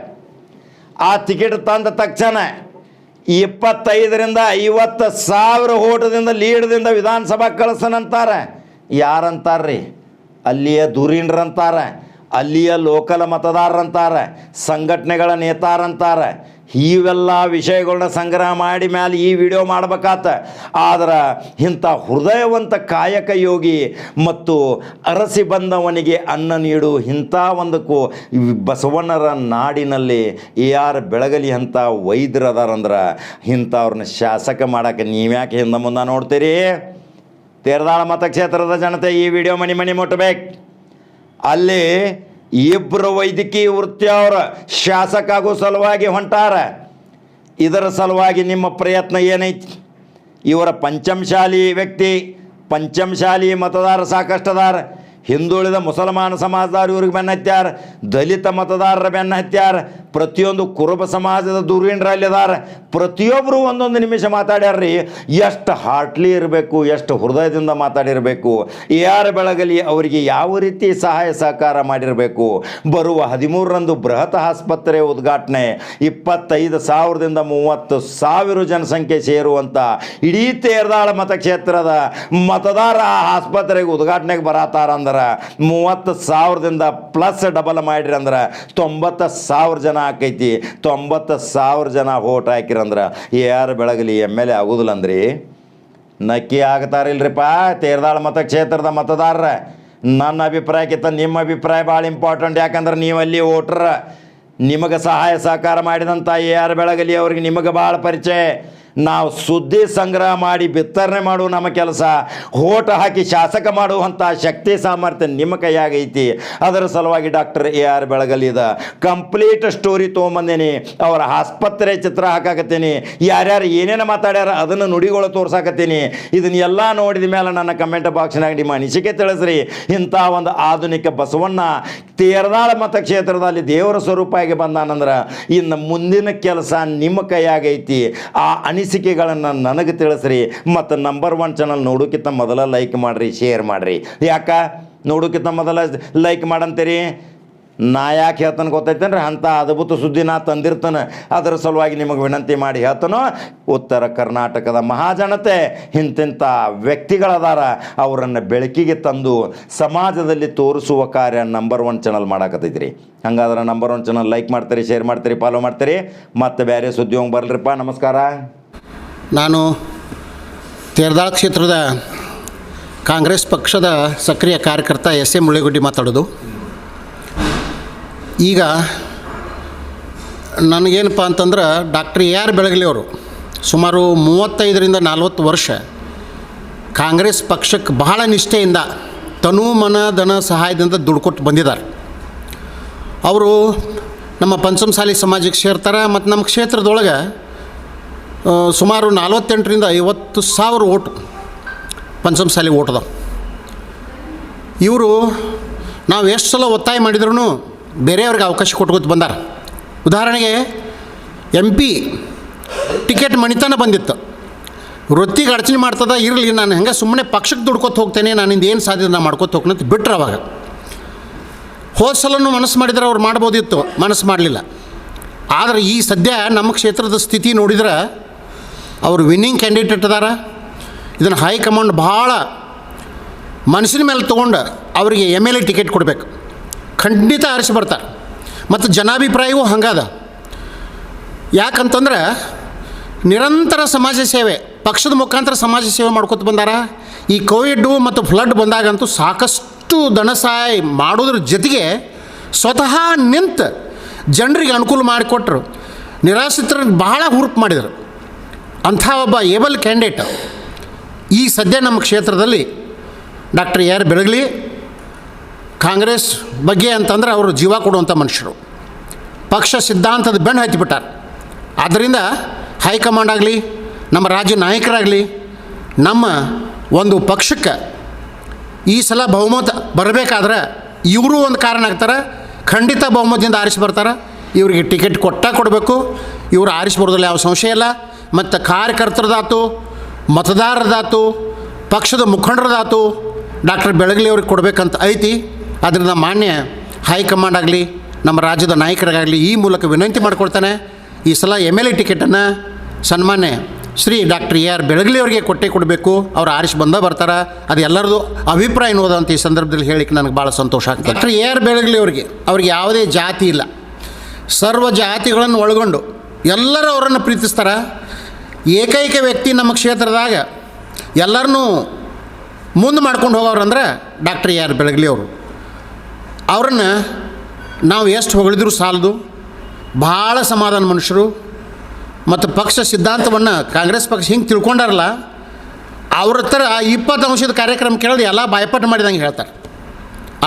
ಆ ಟಿಕೆಟ್ ತಂದ ತಕ್ಷಣ ಇಪ್ಪತ್ತೈದರಿಂದ ಐವತ್ತು ಸಾವಿರ ಓಟದಿಂದ ಲೀಡ್ದಿಂದ ವಿಧಾನಸಭಾ ಕಳಿಸನಂತಾರೆ. ಯಾರಂತಾರ್ರಿ? ಅಲ್ಲಿಯ ಧುರೀಣ್ರಂತಾರೆ ಅಲ್ಲಿಯ ಲೋಕಲ್ ಮತದಾರರಂತಾರೆ. ಸಂಘಟನೆಗಳ ನೇತಾರಂತಾರೆ. ಇವೆಲ್ಲ ವಿಷಯಗಳನ್ನ ಸಂಗ್ರಹ ಮಾಡಿ ಮ್ಯಾಲೆ ಈ ವಿಡಿಯೋ ಮಾಡ್ಬೇಕಾತ. ಆದ್ರೆ ಇಂಥ ಹೃದಯವಂತ ಕಾಯಕ ಯೋಗಿ ಮತ್ತು ಅರಸಿ ಬಂದವನಿಗೆ ಅನ್ನ ನೀಡು ಇಂಥ ಒಂದಕ್ಕೂ ಬಸವಣ್ಣರ ನಾಡಿನಲ್ಲಿ ಯಾರು ಬೆಳಗಲಿ ಅಂತ ವೈದ್ಯರು ಅದಾರಂದ್ರೆ ಇಂಥವ್ರನ್ನ ಶಾಸಕ ಮಾಡೋಕ್ಕೆ ನೀವ್ಯಾಕೆ ಹಿಂದೆ ಮುಂದೆ ನೋಡ್ತೀರಿ? ತೇರದಾಳ ಮತಕ್ಷೇತ್ರದ ಜನತೆ ಈ ವಿಡಿಯೋ ಮನಿ ಮನಿ ಮುಟ್ಟಬೇಕು ಅಲ್ಲಿ ಇಬ್ಬರು ವೈದ್ಯಕೀಯ ವೃತ್ತಿಯವ್ರ ಶಾಸಕಾಗೋ ಸಲುವಾಗಿ ಹೊಂಟಾರ. ಇದರ ಸಲುವಾಗಿ ನಿಮ್ಮ ಪ್ರಯತ್ನ ಏನೈತಿ? ಇವರ ಪಂಚಮಶಾಲಿ ವ್ಯಕ್ತಿ, ಪಂಚಮಶಾಲಿ ಮತದಾರ ಸಾಕಷ್ಟು ಅದಾರ ಹಿಂದುಳಿದ ಮುಸಲ್ಮಾನ ಸಮಾಜದವ್ರು ಇವ್ರಿಗೆ ಬೆನ್ನ ಹತ್ಯಾರ, ದಲಿತ ಮತದಾರರ ಬೆನ್ನ ಹತ್ಯಾರ, ಪ್ರತಿಯೊಂದು ಕುರುಬ ಸಮಾಜದ ಧುರೀಣರಲ್ಲಿದಾರ ಪ್ರತಿಯೊಬ್ಬರು ಒಂದೊಂದು ನಿಮಿಷ ಮಾತಾಡ್ಯಾರ್ರಿ, ಎಷ್ಟು ಹಾರ್ಟ್ಲಿ ಇರಬೇಕು, ಎಷ್ಟು ಹೃದಯದಿಂದ ಮಾತಾಡಿರಬೇಕು, ಯಾರ ಬೆಳಗಲಿ ಅವರಿಗೆ ಯಾವ ರೀತಿ ಸಹಾಯ ಸಹಕಾರ ಮಾಡಿರಬೇಕು. ಬರುವ ಹದಿಮೂರರಂದು ಬೃಹತ್ ಆಸ್ಪತ್ರೆ ಉದ್ಘಾಟನೆ, ಇಪ್ಪತ್ತೈದು ಸಾವಿರದಿಂದ ಮೂವತ್ತು ಸಾವಿರ ಜನಸಂಖ್ಯೆ ಸೇರುವಂಥ ಇಡೀ ತೇರದಾಳ ಮತಕ್ಷೇತ್ರದ ಮತದಾರ ಆಸ್ಪತ್ರೆಗೆ ಉದ್ಘಾಟನೆಗೆ ಬರತಾರ ಅಂದ್ರೆ ಮೂವತ್ತು ಸಾವಿರದಿಂದ ಪ್ಲಸ್ ಡಬಲ್ ಮಾಡಿರಿ ಅಂದ್ರೆ ತೊಂಬತ್ತು ಸಾವಿರ ಜನ ಆಕೈತಿ. ತೊಂಬತ್ತು ಸಾವಿರ ಜನ ಓಟ್ ಹಾಕಿರಂದ್ರೆ ಯಾರು ಬೆಳಗಲಿ ಎಂ ಎಲ್ ಎ ಆಗೋದಿಲ್ಲ ಅಂದ್ರಿ ನಕ್ಕಿ ಆಗ್ತಾರಿಲ್ರಿಪ್ಪ ತೇರದಾಳ ಮತಕ್ಷೇತ್ರದ ಮತದಾರರ. ನನ್ನ ಅಭಿಪ್ರಾಯಕ್ಕಿಂತ ನಿಮ್ಮ ಅಭಿಪ್ರಾಯ ಭಾಳ ಇಂಪಾರ್ಟೆಂಟ್ ಯಾಕಂದ್ರೆ ನೀವು ಅಲ್ಲಿ ಓಟ್ರ ನಿಮಗೆ ಸಹಾಯ ಸಹಕಾರ ಮಾಡಿದಂಥ ಎ ಆರ್ ಬೆಳಗಲಿ ಅವ್ರಿಗೆ ನಿಮಗೆ ಭಾಳ ಪರಿಚಯ. ನಾವು ಸುದ್ದಿ ಸಂಗ್ರಹ ಮಾಡಿ ಬಿತ್ತರಣೆ ಮಾಡುವ ನಮ್ಮ ಕೆಲಸ ಓಟ ಹಾಕಿ ಶಾಸಕ ಮಾಡುವಂಥ ಶಕ್ತಿ ಸಾಮರ್ಥ್ಯ ನಿಮ್ಮ ಕೈಯಾಗೈತಿ ಅದರ ಸಲುವಾಗಿ ಡಾಕ್ಟರ್ ಎ ಆರ್ ಬೆಳಗಲಿದ ಕಂಪ್ಲೀಟ್ ಸ್ಟೋರಿ ತೊಗೊಂಬಂದೇನಿ. ಅವರ ಆಸ್ಪತ್ರೆ ಚಿತ್ರ ಹಾಕಾಕತ್ತೀನಿ. ಯಾರ್ಯಾರು ಏನೇನು ಮಾತಾಡ್ಯಾರ ಅದನ್ನು ನುಡಿಗಳು ತೋರ್ಸಾಕತ್ತೀನಿ. ಇದನ್ನೆಲ್ಲ ನೋಡಿದ ಮೇಲೆ ನನ್ನ ಕಮೆಂಟ್ ಬಾಕ್ಸ್ನಾಗ ನಿಮ್ಮ ಅನಿಸಿಕೆ ತಿಳಿಸ್ರಿ. ಇಂಥ ಒಂದು ಆಧುನಿಕ ಬಸವಣ್ಣ ತೇರದಾಳ ಮತಕ್ಷೇತ್ರದಲ್ಲಿ ದೇವರ ಸ್ವರೂಪಾಗಿ ಬಂದಾನಂದ್ರೆ, ಇನ್ನು ಮುಂದಿನ ಕೆಲಸ ನಿಮ್ಮ ಕೈಯಾಗೈತಿ ಆ ಅನಿಸಿಕೆಗಳನ್ನು ನನಗೆ ತಿಳಿಸ್ರಿ. ಮತ್ತು ನಂಬರ್ ಒನ್ ಚಾನಲ್ ನೋಡೋಕ್ಕಿಂತ ಮೊದಲ ಲೈಕ್ ಮಾಡಿರಿ ಶೇರ್ ಮಾಡಿರಿ. ಯಾಕೆ? ನೋಡೋಕ್ಕಿಂತ ಮೊದಲ ಲೈಕ್ ಮಾಡಂತೀರಿ? ನಾ ಯಾಕೆ ಹೇಳ್ತಾನೆ ಗೊತ್ತೈತೇನ್ರಿ? ಅಂಥ ಅದ್ಭುತ ಸುದ್ದಿ ನಾ ತಂದಿರ್ತಾನೆ. ಅದರ ಸಲುವಾಗಿ ನಿಮಗೆ ವಿನಂತಿ ಮಾಡಿ ಹೇಳ್ತಾನೋ. ಉತ್ತರ ಕರ್ನಾಟಕದ ಮಹಾಜನತೆ ಇಂತಿಂಥ ವ್ಯಕ್ತಿಗಳದಾರ ಅವರನ್ನು ಬೆಳಕಿಗೆ ತಂದು ಸಮಾಜದಲ್ಲಿ ತೋರಿಸುವ ಕಾರ್ಯ ನಂಬರ್ ಒನ್ ಚಾನಲ್ ಮಾಡಾಕತ್ತೈತ್ರಿ. ಹಂಗಾದ್ರೆ ನಂಬರ್ ಒನ್ ಚಾನಲ್ ಲೈಕ್ ಮಾಡ್ತೀರಿ ಶೇರ್ ಮಾಡ್ತೀರಿ ಫಾಲೋ ಮಾಡ್ತೀರಿ. ಮತ್ತೆ ಬೇರೆ ಸುದ್ದಿ ಹೋಗಿ ಬರ್ಲಿರಿಪ್ಪ. ನಮಸ್ಕಾರ. ನಾನು ತೇರ್ದಾಳ ಕ್ಷೇತ್ರದ ಕಾಂಗ್ರೆಸ್ ಪಕ್ಷದ ಸಕ್ರಿಯ ಕಾರ್ಯಕರ್ತ ಎಸ್ ಎ ಮುಳ್ಳೇಗುಡ್ಡಿ ಮಾತಾಡೋದು. ಈಗ ನನಗೇನಪ್ಪ ಅಂತಂದ್ರೆ ಡಾಕ್ಟರ್ ಎ ಆರ್ ಬೆಳಗಲಿ ಅವರು ಸುಮಾರು ಮೂವತ್ತೈದರಿಂದ ನಲ್ವತ್ತು ವರ್ಷ ಕಾಂಗ್ರೆಸ್ ಪಕ್ಷಕ್ಕೆ ಬಹಳ ನಿಷ್ಠೆಯಿಂದ ತನು ಮನ ಧನ ಸಹಾಯದಿಂದ ದುಡ್ಕೊಟ್ಟು ಬಂದಿದ್ದಾರೆ. ಅವರು ನಮ್ಮ ಪಂಚಮಸಾಲಿ ಸಮಾಜಕ್ಕೆ ಸೇರ್ತಾರೆ ಮತ್ತು ನಮ್ಮ ಕ್ಷೇತ್ರದೊಳಗೆ ಸುಮಾರು ನಲ್ವತ್ತೆಂಟರಿಂದ ಐವತ್ತು ಸಾವಿರ ಓಟು ಪಂಚಮಸಾಲಿ ಓಟದ. ಇವರು ನಾವು ಎಷ್ಟು ಸಲ ಒತ್ತಾಯ ಮಾಡಿದ್ರೂ ಬೇರೆಯವ್ರಿಗೆ ಅವಕಾಶ ಕೊಟ್ಕೊತ ಬಂದಾರ. ಉದಾಹರಣೆಗೆ ಎಂ ಪಿ ಟಿಕೆಟ್ ಮಣಿತನ ಬಂದಿತ್ತು. ವೃತ್ತಿಗೆ ಅಡಚಣೆ ಮಾಡ್ತದ, ಇರಲಿ, ನಾನು ಹೆಂಗೆ ಸುಮ್ಮನೆ ಪಕ್ಷಕ್ಕೆ ದುಡ್ಕೊತ ಹೋಗ್ತೇನೆ ನಾನಿಂದ ಏನು ಸಾಧ್ಯ ನಾನು ಮಾಡ್ಕೊತ ಹೋಗ್ತೀನಿ ಅಂತ ಬಿಟ್ರು ಅವಾಗ. ಹೋದ ಸಲನೂ ಮನಸ್ಸು ಮಾಡಿದ್ರೆ ಅವ್ರು ಮಾಡ್ಬೋದಿತ್ತು, ಮನಸ್ಸು ಮಾಡಲಿಲ್ಲ. ಆದರೆ ಈ ಸದ್ಯ ನಮ್ಮ ಕ್ಷೇತ್ರದ ಸ್ಥಿತಿ ನೋಡಿದ್ರೆ ಅವರು ವಿನ್ನಿಂಗ್ ಕ್ಯಾಂಡಿಡೇಟ್ ಅದಾರ ಇದನ್ನು ಹೈಕಮಾಂಡ್ ಭಾಳ ಮನಸ್ಸಿನ ಮೇಲೆ ತೊಗೊಂಡು ಅವರಿಗೆ ಎಂ ಎಲ್ ಎ ಟಿಕೆಟ್ ಕೊಡಬೇಕು. ಖಂಡಿತ ಆರಿಸಿ ಬರ್ತಾರೆ. ಮತ್ತು ಜನಾಭಿಪ್ರಾಯವೂ ಹಂಗದ. ಯಾಕಂತಂದ್ರೆ ನಿರಂತರ ಸಮಾಜ ಸೇವೆ, ಪಕ್ಷದ ಮುಖಾಂತರ ಸಮಾಜ ಸೇವೆ ಮಾಡ್ಕೊತ ಬಂದಾರ. ಈ ಕೋವಿಡ್ಡು ಮತ್ತು ಫ್ಲಡ್ ಬಂದಾಗಂತೂ ಸಾಕಷ್ಟು ಧನ ಸಹಾಯ ಮಾಡೋದ್ರ ಜೊತೆಗೆ ಸ್ವತಃ ನಿಂತು ಜನರಿಗೆ ಅನುಕೂಲ ಮಾಡಿಕೊಟ್ರು. ನಿರಾಶ್ರಿತರನ್ನು ಬಹಳ ಹುರುಪು ಮಾಡಿದರು. ಅಂಥ ಒಬ್ಬ ಏಬಲ್ ಕ್ಯಾಂಡಿಡೇಟ್ ಈ ಸದ್ಯ ನಮ್ಮ ಕ್ಷೇತ್ರದಲ್ಲಿ ಡಾಕ್ಟರ್ ಆರ್ ಬೆಳಗಲಿ ಕಾಂಗ್ರೆಸ್ ಬಗ್ಗೆ ಅಂತಂದ್ರೆ ಅವರು ಜೀವ ಕೊಡುವಂಥ ಮನುಷ್ಯರು. ಪಕ್ಷ ಸಿದ್ಧಾಂತದ ಬೆಣ್ಣು ಹತ್ತಿಬಿಟ್ಟಾರೆ. ಆದ್ದರಿಂದ ಹೈಕಮಾಂಡ್ ಆಗಲಿ, ನಮ್ಮ ರಾಜ್ಯ ನಾಯಕರಾಗಲಿ, ನಮ್ಮ ಒಂದು ಪಕ್ಷಕ್ಕೆ ಈ ಸಲ ಬಹುಮತ ಬರಬೇಕಾದ್ರೆ ಇವರು ಒಂದು ಕಾರಣ ಆಗ್ತಾರೆ, ಖಂಡಿತ ಬಹುಮತದಿಂದ ಆರಿಸಿ ಬರ್ತಾರೆ. ಇವರಿಗೆ ಟಿಕೆಟ್ ಕೊಟ್ಟ ಕೊಡಬೇಕು. ಇವರು ಆರಿಸಿ ಯಾವ ಸಂಶಯ ಇಲ್ಲ. ಮತ್ತು ಕಾರ್ಯಕರ್ತರದಾತು, ಮತದಾರರದಾತು, ಪಕ್ಷದ ಮುಖಂಡರದಾತು ಡಾಕ್ಟರ್ ಬೆಳಗಲಿ ಅವ್ರಿಗೆ ಕೊಡಬೇಕಂತ ಐತಿ. ಅದರಿಂದ ಮಾನ್ಯ ಹೈಕಮಾಂಡ್ ಆಗಲಿ, ನಮ್ಮ ರಾಜ್ಯದ ನಾಯಕರಿಗಾಗಲಿ ಈ ಮೂಲಕ ವಿನಂತಿ ಮಾಡ್ಕೊಳ್ತಾನೆ. ಈ ಸಲ ಎಂ ಎಲ್ ಎ ಟಿಕೆಟನ್ನು ಸನ್ಮಾನ್ಯ Shri doctor A R Belagali ಅವರಿಗೆ ಕೊಟ್ಟೆ ಕೊಡಬೇಕು. ಅವ್ರು ಆರಿಸಿ ಬಂದ ಬರ್ತಾರೆ. ಅದು ಎಲ್ಲರದು ಅಭಿಪ್ರಾಯ ಅನ್ನೋದಂತ ಈ ಸಂದರ್ಭದಲ್ಲಿ ಹೇಳಿಕ್ಕೆ ನನಗೆ ಭಾಳ ಸಂತೋಷ ಆಗ್ತದೆ. ಡಾಕ್ಟರ್ ಎ ಆರ್ ಬೆಳಗಲಿ ಅವರಿಗೆ, ಅವ್ರಿಗೆ ಯಾವುದೇ ಜಾತಿ ಇಲ್ಲ. ಸರ್ವ ಜಾತಿಗಳನ್ನು ಒಳಗೊಂಡು ಎಲ್ಲರೂ ಅವರನ್ನು ಪ್ರೀತಿಸ್ತಾರೆ. ಏಕೈಕ ವ್ಯಕ್ತಿ ನಮ್ಮ ಕ್ಷೇತ್ರದಾಗ ಎಲ್ಲರನ್ನೂ ಮುಂದೆ ಮಾಡ್ಕೊಂಡು ಹೋಗೋರಂದ್ರೆ ಡಾಕ್ಟರ್ ಆರ್ ಬೆಳಗಲಿ ಅವರು. ಅವ್ರನ್ನ ನಾವು ಎಷ್ಟು ಹೊಗಳಿದ್ರು ಸಾಲದು. ಭಾಳ ಸಮಾಧಾನ ಮನುಷ್ಯರು. ಮತ್ತು ಪಕ್ಷ ಸಿದ್ಧಾಂತವನ್ನು ಕಾಂಗ್ರೆಸ್ ಪಕ್ಷ ಹಿಂಗೆ ತಿಳ್ಕೊಂಡಾರಲ್ಲ, ಅವ್ರ ಹತ್ರ ಇಪ್ಪತ್ತು ಅಂಶದ ಕಾರ್ಯಕ್ರಮ ಕೇಳಿದ್ರೆ ಎಲ್ಲ ಬಾಯ್ಪಾಟ ಮಾಡಿದಂಗೆ ಹೇಳ್ತಾರೆ.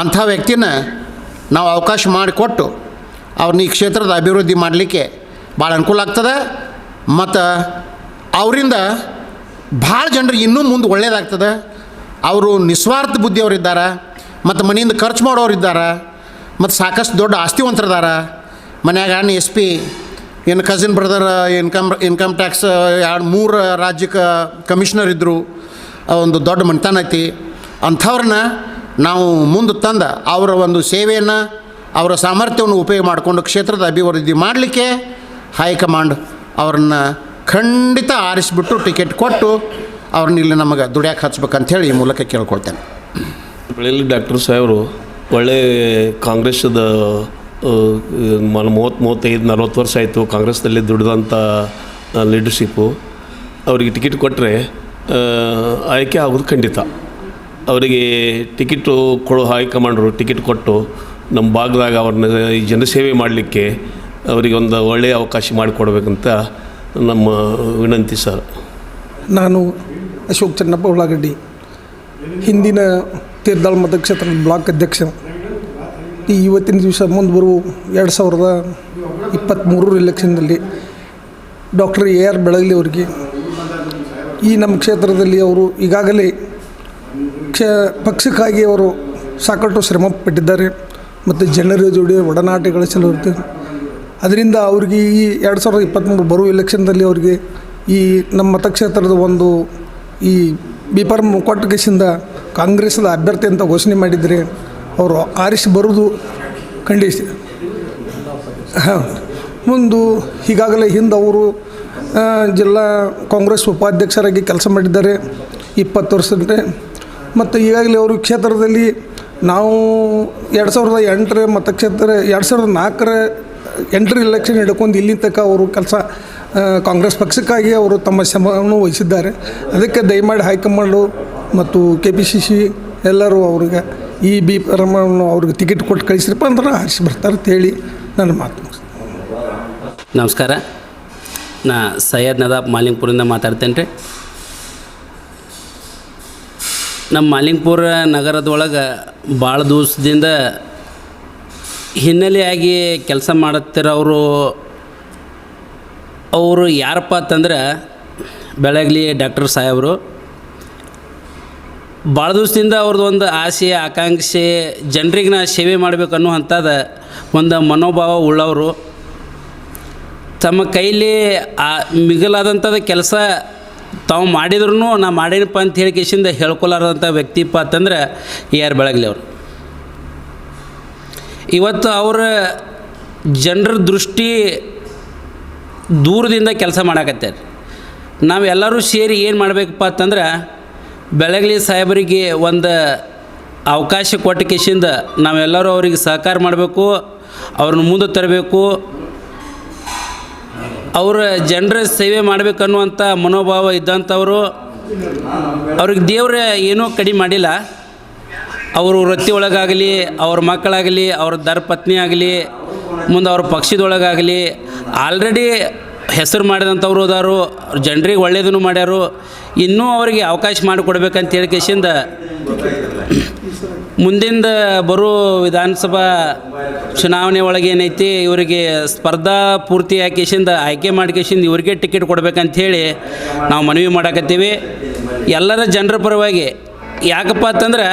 ಅಂಥ ವ್ಯಕ್ತಿನ ನಾವು ಅವಕಾಶ ಮಾಡಿಕೊಟ್ಟು ಅವ್ರನ್ನ ಈ ಕ್ಷೇತ್ರದ ಅಭಿವೃದ್ಧಿ ಮಾಡಲಿಕ್ಕೆ ಭಾಳ ಅನುಕೂಲ ಆಗ್ತದೆ. ಮತ್ತು ಅವರಿಂದ ಭಾಳ ಜನರಿಗೆ ಇನ್ನೂ ಮುಂದೆ ಒಳ್ಳೇದಾಗ್ತದೆ. ಅವರು ನಿಸ್ವಾರ್ಥ ಬುದ್ಧಿಯವರಿದ್ದಾರೆ, ಮತ್ತು ಮನೆಯಿಂದ ಖರ್ಚು ಇದ್ದಾರ ಮತ್ತು ಸಾಕಷ್ಟು ದೊಡ್ಡ ಆಸ್ತಿವಂತರಿದ್ದಾರೆ ಮನ್ಯಾಗ ಅಣ್ಣ ಎಸ್ ಪಿ ಏನು cousin brother income income tax ಎರಡು ಮೂರು ರಾಜ್ಯಕ್ಕೆ ಕಮಿಷನರ್ ಇದ್ದರು ಒಂದು ದೊಡ್ಡ ಮನೆತನ ಐತಿ. ಅಂಥವ್ರನ್ನ ನಾವು ಮುಂದೆ ತಂದ ಅವರ ಒಂದು ಸೇವೆಯನ್ನು ಅವರ ಸಾಮರ್ಥ್ಯವನ್ನು ಉಪಯೋಗ ಮಾಡಿಕೊಂಡು ಕ್ಷೇತ್ರದ ಅಭಿವೃದ್ಧಿ ಮಾಡಲಿಕ್ಕೆ ಹೈಕಮಾಂಡ್ ಅವ್ರನ್ನ ಖಂಡಿತ ಆರಿಸಿಬಿಟ್ಟು ಟಿಕೆಟ್ ಕೊಟ್ಟು ಅವ್ರನ್ನ ಇಲ್ಲಿ ನಮಗೆ ದುಡ್ಯಾಕೆ ಹಚ್ಬೇಕಂಥೇಳಿ ಈ ಮೂಲಕ ಕೇಳ್ಕೊಳ್ತೇನೆ. ಬೆಳೆಯಲ್ಲಿ ಡಾಕ್ಟರ್ ಸಾಹೇಬರು, ಒಳ್ಳೆ ಕಾಂಗ್ರೆಸ್ದ ಮೂವತ್ತು ಮೂವತ್ತೈದು ನಲ್ವತ್ತು ವರ್ಷ ಆಯಿತು ಕಾಂಗ್ರೆಸ್ನಲ್ಲಿ ದುಡಿದಂಥ ಲೀಡರ್ಶಿಪ್ಪು ಅವರಿಗೆ ಟಿಕೆಟ್ ಕೊಟ್ಟರೆ ಆಯ್ಕೆ ಆಗೋದು ಖಂಡಿತ. ಅವರಿಗೆ ಟಿಕೆಟು ಕೊಡೋ ಹೈಕಮಾಂಡರು ಟಿಕೆಟ್ ಕೊಟ್ಟು ನಮ್ಮ ಭಾಗದಾಗ ಅವ್ರನ್ನ ಈ ಜನಸೇವೆ ಮಾಡಲಿಕ್ಕೆ ಅವರಿಗೆ ಒಂದು ಒಳ್ಳೆಯ ಅವಕಾಶ ಮಾಡಿಕೊಡ್ಬೇಕಂತ ನಮ್ಮ ವಿನಂತಿ ಸರ್. ನಾನು ಅಶೋಕ್ ಚನ್ನಪ್ಪ ಉಳ್ಳಾಗಡ್ಡಿ ಹಿಂದಿನ ತೀರ್ದಾಳ್ ಮತಕ್ಷೇತ್ರದ ಬ್ಲಾಕ್ ಅಧ್ಯಕ್ಷ. ಈ ಇವತ್ತಿನ ದಿವಸ ಮುಂದೆ ಬರುವ ಎರಡು ಸಾವಿರದ ಇಪ್ಪತ್ತ್ಮೂರರ ಎಲೆಕ್ಷನ್ನಲ್ಲಿ ಡಾಕ್ಟರ್ ಎ ಆರ್ ಬೆಳಗಲಿ ಅವರಿಗೆ. ಈ ನಮ್ಮ ಕ್ಷೇತ್ರದಲ್ಲಿ ಅವರು ಈಗಾಗಲೇ ಕ್ಷ ಪಕ್ಷಕ್ಕಾಗಿ ಅವರು ಸಾಕಷ್ಟು ಶ್ರಮ ಪಟ್ಟಿದ್ದಾರೆ ಮತ್ತು ಜನರ ಜೋಡಿ ಒಡನಾಟ ಗಳಿಸಲಿರುತ್ತೆ ಅದರಿಂದ ಅವ್ರಿಗೆ ಈ ಎರಡು ಸಾವಿರದ ಇಪ್ಪತ್ತ್ಮೂರು ಬರುವ ಎಲೆಕ್ಷನ್ದಲ್ಲಿ ಅವರಿಗೆ ಈ ನಮ್ಮ ಮತಕ್ಷೇತ್ರದ ಒಂದು ಈ ಬಿಪರ್ ಕೊಟ್ಟಗೆಸಿಂದ ಕಾಂಗ್ರೆಸ್ದ ಅಭ್ಯರ್ಥಿ ಅಂತ ಘೋಷಣೆ ಮಾಡಿದರೆ ಅವರು ಆರಿಸಿ ಬರುವುದು ಖಂಡಿಸಿ ಹಾಂ. ಮುಂದು ಈಗಾಗಲೇ ಹಿಂದೆ ಅವರು ಜಿಲ್ಲಾ ಕಾಂಗ್ರೆಸ್ ಉಪಾಧ್ಯಕ್ಷರಾಗಿ ಕೆಲಸ ಮಾಡಿದ್ದಾರೆ. ಇಪ್ಪತ್ತು ವರ್ಷದಂತೆ ಮತ್ತು ಈಗಾಗಲೇ ಅವರು ಕ್ಷೇತ್ರದಲ್ಲಿ ನಾವು ಎರಡು ಸಾವಿರದ ಎಂಟರ ಮತಕ್ಷೇತ್ರ ಎರಡು ಸಾವಿರದ ನಾಲ್ಕರ ಎಂಟರ ಎಲೆಕ್ಷನ್ ಹಿಡ್ಕೊಂಡು ಇಲ್ಲಿ ತನಕ ಅವರು ಕೆಲಸ ಕಾಂಗ್ರೆಸ್ ಪಕ್ಷಕ್ಕಾಗಿ ಅವರು ತಮ್ಮ ಶ್ರಮವನ್ನು ವಹಿಸಿದ್ದಾರೆ. ಅದಕ್ಕೆ ದಯಮಾಡಿ ಹೈಕಮಾಂಡು ಮತ್ತು ಕೆ ಪಿ ಸಿ ಸಿ ಎಲ್ಲರೂ ಅವ್ರಿಗೆ ಈ ಬಿ ಪರಮನ್ನು ಅವ್ರಿಗೆ ಟಿಕೆಟ್ ಕೊಟ್ಟು ಕಳಿಸ್ರಪ್ಪ ಅಂದ್ರೆ ಹರ್ಷ ಬರ್ತಾರೆ ಅಂತೇಳಿ ನನ್ನ ಮಾತು ನಮಸ್ಕಾರ. ನಾ ಸೈಯದ್ ನದಾಬ್ ಮಾಲಿಂಗ್ಪುರಿಂದ ಮಾತಾಡ್ತೇನೆ ರೀ. ನಮ್ಮ ಮಾಲಿಂಗ್ಪುರ ನಗರದೊಳಗೆ ಭಾಳ ದಿವಸದಿಂದ ಹಿನ್ನೆಲೆಯಾಗಿ ಕೆಲಸ ಮಾಡುತ್ತಿರೋರು ಅವರು ಯಾರಪ್ಪ ಅಂತಂದ್ರೆ ಬೆಳಗ್ಲಿ ಡಾಕ್ಟರ್ ಸಾಹೇಬರು. ಭಾಳ ದಿವಸದಿಂದ ಅವ್ರದ್ದು ಒಂದು ಆಸೆ, ಆಕಾಂಕ್ಷೆ, ಜನರಿಗೆ ನಾ ಸೇವೆ ಮಾಡಬೇಕು ಅನ್ನುವಂಥದ ಒಂದು ಮನೋಭಾವ ಉಳ್ಳವರು. ತಮ್ಮ ಕೈಲಿ ಆ ಮಿಗಿಲಾದಂಥದ್ದು ಕೆಲಸ ತಾವು ಮಾಡಿದ್ರು ನಾ ಮಾಡೇನಪ್ಪ ಅಂತ ಹೇಳಿ ಕೇಶಿಂದ ಹೇಳ್ಕೊಲಾರ್ದಂಥ ವ್ಯಕ್ತಿಪ್ಪ ಅಂತಂದ್ರೆ ಎ ಆರ್ ಬೆಳಗ್ಲಿ ಅವರು. ಇವತ್ತು ಅವರ ಜನರ ದೃಷ್ಟಿ ದೂರದಿಂದ ಕೆಲಸ ಮಾಡಾಕತ್ತಾರೆ ನಾವೆಲ್ಲರೂ ಸೇರಿ ಏನು ಮಾಡಬೇಕಪ್ಪ ಅಂತಂದ್ರೆ ಬೆಳಗ್ಲಿ ಸಾಹೇಬರಿಗೆ ಒಂದು ಅವಕಾಶ ಕೊಟ್ಟ ಕೇಸಿಂದ ನಾವೆಲ್ಲರೂ ಅವರಿಗೆ ಸಹಕಾರ ಮಾಡಬೇಕು, ಅವ್ರನ್ನ ಮುಂದೆ ತರಬೇಕು ಅವರ ಜನರ ಸೇವೆ ಮಾಡಬೇಕನ್ನುವಂಥ ಮನೋಭಾವ ಇದ್ದಂಥವರು, ಅವ್ರಿಗೆ ದೇವ್ರ ಏನೂ ಕಡಿಮೆ ಮಾಡಿಲ್ಲ. ಅವರು ವೃತ್ತಿ ಒಳಗಾಗಲಿ, ಅವ್ರ ಮಕ್ಕಳಾಗಲಿ, ಅವ್ರ ದರ ಪತ್ನಿ ಆಗಲಿ, ಮುಂದೆ ಅವ್ರ ಪಕ್ಷದೊಳಗಾಗಲಿ ಆಲ್ರೆಡಿ ಹೆಸರು ಮಾಡಿದಂಥವ್ರು ಅದಾರು, ಜನರಿಗೆ ಒಳ್ಳೆಯದನ್ನು ಮಾಡ್ಯಾರು, ಇನ್ನೂ ಅವರಿಗೆ ಅವಕಾಶ ಮಾಡಿಕೊಡ್ಬೇಕಂತ ಹೇಳಿ ಕೇಸಿಂದ ಮುಂದಿಂದ ಬರೋ ವಿಧಾನಸಭಾ ಚುನಾವಣೆ ಒಳಗೆ ಏನೈತಿ, ಇವರಿಗೆ ಸ್ಪರ್ಧಾ ಪೂರ್ತಿ ಹಾಕಿಸಿಂದ, ಆಯ್ಕೆ ಮಾಡ್ಕೇಶಿಂದ ಇವ್ರಿಗೆ ಟಿಕೆಟ್ ಕೊಡ್ಬೇಕಂಥೇಳಿ ನಾವು ಮನವಿ ಮಾಡಾಕತ್ತೀವಿ. ಎಲ್ಲರ ಜನರ ಪರವಾಗಿ ಯಾಕಪ್ಪ ಅಂತಂದ್ರೆ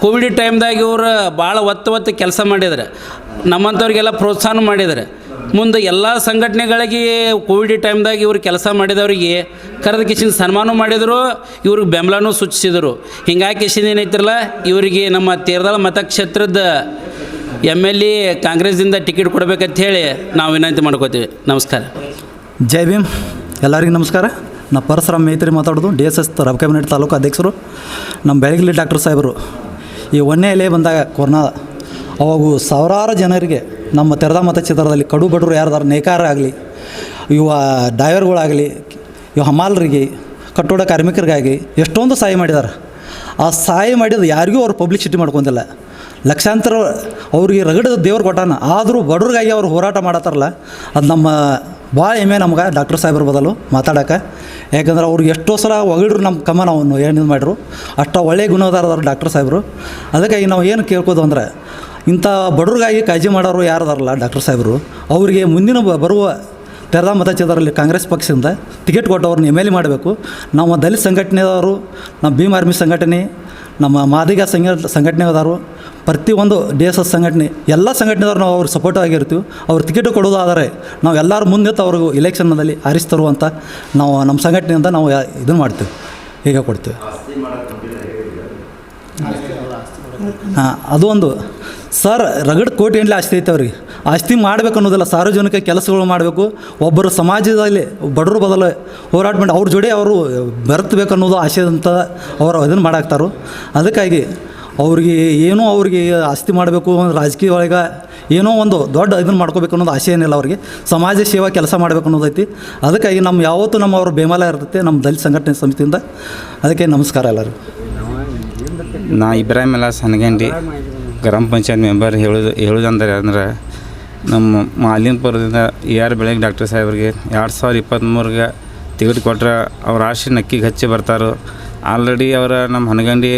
ಕೋವಿಡ್ ಟೈಮ್ದಾಗ ಇವರು ಭಾಳ ಒತ್ತು ಒತ್ತು ಕೆಲಸ ಮಾಡಿದ್ರು. ನಮ್ಮಂಥವ್ರಿಗೆಲ್ಲ ಪ್ರೋತ್ಸಾಹ ಮಾಡಿದ್ರು. ಮುಂದೆ ಎಲ್ಲ ಸಂಘಟನೆಗಳಿಗೆ ಕೋವಿಡ್ ಟೈಮ್ದಾಗ ಇವ್ರು ಕೆಲಸ ಮಾಡಿದವರಿಗೆ ಕರೆದ ಕಿಶಿನ ಸನ್ಮಾನ ಮಾಡಿದರು, ಇವ್ರಿಗೆ ಬೆಂಬಲನೂ ಸೂಚಿಸಿದರು. ಹಿಂಗಾಗಿ ಕಿಶಿನ ಏನೈತಿರಲ್ಲ, ಇವರಿಗೆ ನಮ್ಮ ತೀರ್ದಾಳ ಮತಕ್ಷೇತ್ರದ ಎಂ ಎಲ್ ಎ ಕಾಂಗ್ರೆಸ್ದಿಂದ ಟಿಕೆಟ್ ಕೊಡಬೇಕಂತ ಹೇಳಿ ನಾವು ವಿನಂತಿ ಮಾಡ್ಕೋತೀವಿ. ನಮಸ್ಕಾರ. ಜೈ ಭೀಮ್. ಎಲ್ಲರಿಗೂ ನಮಸ್ಕಾರ. ನಾ ಪರಶುರಾಮ್ ಮೈತ್ರಿ ಮಾತಾಡೋದು, ಡಿ ಎಸ್ ಎಸ್ ರಬ್ ಕ್ಯಾಬಿನೆಟ್ ತಾಲೂಕು ಅಧ್ಯಕ್ಷರು. ನಮ್ಮ ಬೆಳಗ್ಲಿ ಡಾಕ್ಟರ್ ಸಾಹೇಬರು, ಈ ಒಂದೇ ಎಲೆ ಬಂದಾಗ ಕೊರೋನಾ, ಅವಾಗೂ ಸಾವಿರಾರು ಜನರಿಗೆ ನಮ್ಮ ತೆರೆದ ಚಿತ್ರದಲ್ಲಿ ಕಡು ಬಡವರು ಯಾರ್ದಾರು ನೇಕಾರಾಗಲಿ ಇವ ಡ್ರೈವರ್ಗಳಾಗಲಿ ಇವ ಹಮಾಲರಿಗೆ, ಕಟ್ಟಡ ಕಾರ್ಮಿಕರಿಗಾಗಿ ಎಷ್ಟೊಂದು ಸಹಾಯ ಮಾಡಿದ್ದಾರೆ ಆ ಸಹಾಯ ಮಾಡಿದ ಯಾರಿಗೂ ಅವ್ರು ಪಬ್ಲಿಸಿಟಿ ಮಾಡ್ಕೊಂತಿಲ್ಲ ಲಕ್ಷಾಂತರ ಅವ್ರಿಗೆ ರಗಡದ ದೇವ್ರು ಕೊಟ್ಟಾನ. ಆದರೂ ಬಡವ್ರಿಗಾಗಿ ಅವ್ರು ಹೋರಾಟ ಮಾಡತ್ತಾರಲ್ಲ. ಅದು ನಮ್ಮ ಭಾಳ ಹೆಮ್ಮೆ ನಮ್ಗೆ. ಡಾಕ್ಟರ್ ಸಾಹೇಬ್ರ ಬದಲು ಮಾತಾಡೋಕೆ. ಯಾಕಂದ್ರೆ ಅವ್ರಿಗೆ ಎಷ್ಟೋ ಸಲ ಒಗಿಡ್ರು ನಮ್ಮ ಕಮನ ಅವನು ಏನು ಇದು ಮಾಡಿರು ಅಷ್ಟು ಒಳ್ಳೆಯ ಗುಣದಾರದಾರ ಡಾಕ್ಟರ್ ಸಾಹೇಬರು. ಅದಕ್ಕಾಗಿ ನಾವು ಏನು ಕೇಳ್ಕೋದು ಅಂದ್ರೆ ಇಂಥ ಬಡವ್ರಿಗಾಗಿ ಕಾಳಜಿ ಮಾಡೋರು ಯಾರದಾರಲ್ಲ ಡಾಕ್ಟರ್ ಸಾಹೇಬರು? ಅವರಿಗೆ ಮುಂದಿನ ಬರುವ ತೆರೆದ ಮತಕ್ಷೇತ್ರದಲ್ಲಿ ಕಾಂಗ್ರೆಸ್ ಪಕ್ಷದಿಂದ ಟಿಕೆಟ್ ಕೊಟ್ಟವ್ರನ್ನ ಎಂ ಎಲ್ ಎ ಮಾಡಬೇಕು. ನಮ್ಮ ದಲಿತ ಸಂಘಟನೆದವರು ನಮ್ಮ ಭೀಮ್ ಆರ್ಮಿ ಸಂಘಟನೆ ನಮ್ಮ ಮಾದಿಗ ಸಂಘ ಸಂಘಟನೆದಾರು ಪ್ರತಿಯೊಂದು ಡಿ ಎಸ್ ಎಸ್ ಸಂಘಟನೆ ಎಲ್ಲ ಸಂಘಟನೆದವ್ರು ನಾವು ಅವ್ರಿಗೆ ಸಪೋರ್ಟ್ ಆಗಿರ್ತೀವಿ. ಅವ್ರು ಟಿಕೆಟ್ ಕೊಡೋದಾದರೆ ನಾವು ಎಲ್ಲರೂ ಮುಂದೆ ಅವ್ರಿಗೂ ಇಲೆಕ್ಷನ್ನಲ್ಲಿ ಹರಿಸ್ತರು ಅಂತ ನಾವು ನಮ್ಮ ಸಂಘಟನೆಯಿಂದ ನಾವು ಇದನ್ನು ಮಾಡ್ತೀವಿ. ಈಗ ಕೊಡ್ತೀವಿ. ಹಾಂ ಅದು ಒಂದು. ಸರ್, ರಗಡ್ ಕೋಟಿ ಗಂಟ್ಲೆ ಆಸ್ತಿ ಐತೆ ಅವ್ರಿಗೆ. ಆಸ್ತಿ ಮಾಡ್ಬೇಕು ಅನ್ನೋದಿಲ್ಲ, ಸಾರ್ವಜನಿಕ ಕೆಲಸಗಳು ಮಾಡಬೇಕು. ಒಬ್ಬರು ಸಮಾಜದಲ್ಲಿ ಬಡವರು ಬದಲು ಹೋರಾಟ ಮಾಡಿ, ಅವ್ರ ಜೋಡಿ ಅವರು ಬೆರೆತಬೇಕು ಅನ್ನೋದು ಆಸೆ ಅಂತ ಅವರು ಇದನ್ನು ಮಾಡಾಕ್ತಾರೋ. ಅದಕ್ಕಾಗಿ ಅವ್ರಿಗೆ ಏನೋ ಅವ್ರಿಗೆ ಆಸ್ತಿ ಮಾಡಬೇಕು, ರಾಜಕೀಯ ಒಳಗೆ ಏನೋ ಒಂದು ದೊಡ್ಡ ಇದನ್ನು ಮಾಡ್ಕೋಬೇಕು ಅನ್ನೋದು ಆಸೆ ಏನಿಲ್ಲ ಅವ್ರಿಗೆ. ಸಮಾಜ ಸೇವಾ ಕೆಲಸ ಮಾಡಬೇಕು ಅನ್ನೋದೈತಿ ಅದಕ್ಕಾಗಿ ನಮ್ಮ ಯಾವತ್ತೂ ನಮ್ಮ ಅವ್ರ ಬೆಂಬಲ ಇರ್ತೈತೆ ನಮ್ಮ ದಲಿತ ಸಂಘಟನೆ ಸಮಿತಿಯಿಂದ. ಅದಕ್ಕೆ ನಮಸ್ಕಾರ ಎಲ್ಲರಿಗೂ. ನಾ ಇಬ್ರಾಹಿಂ ಅಲ್ಲ ಸನಗಂಡಿ ಗ್ರಾಮ ಪಂಚಾಯತ್ ಮೆಂಬರ್ ಹೇಳೋದು ಹೇಳೋದಂದ್ರೆ ಅಂದ್ರೆ ನಮ್ಮ ಮಾಲಿನ್ಪುರದಿಂದ ಎ ಆರ್ ಬೆಳಗ್ಗೆ ಡಾಕ್ಟರ್ ಸಾಹೇಬ್ರಿಗೆ ಎರಡು ಸಾವಿರದ ಇಪ್ಪತ್ತ್ಮೂರಿಗೆ ಟಿಕೆಟ್ ಕೊಟ್ರೆ ಅವ್ರ ಆಶೆ ನಕ್ಕಿಗೆ ಹಚ್ಚಿ ಬರ್ತಾರೋ. ಆಲ್ರೆಡಿ ಅವರ ನಮ್ಮ ಹನಗಂಡಿ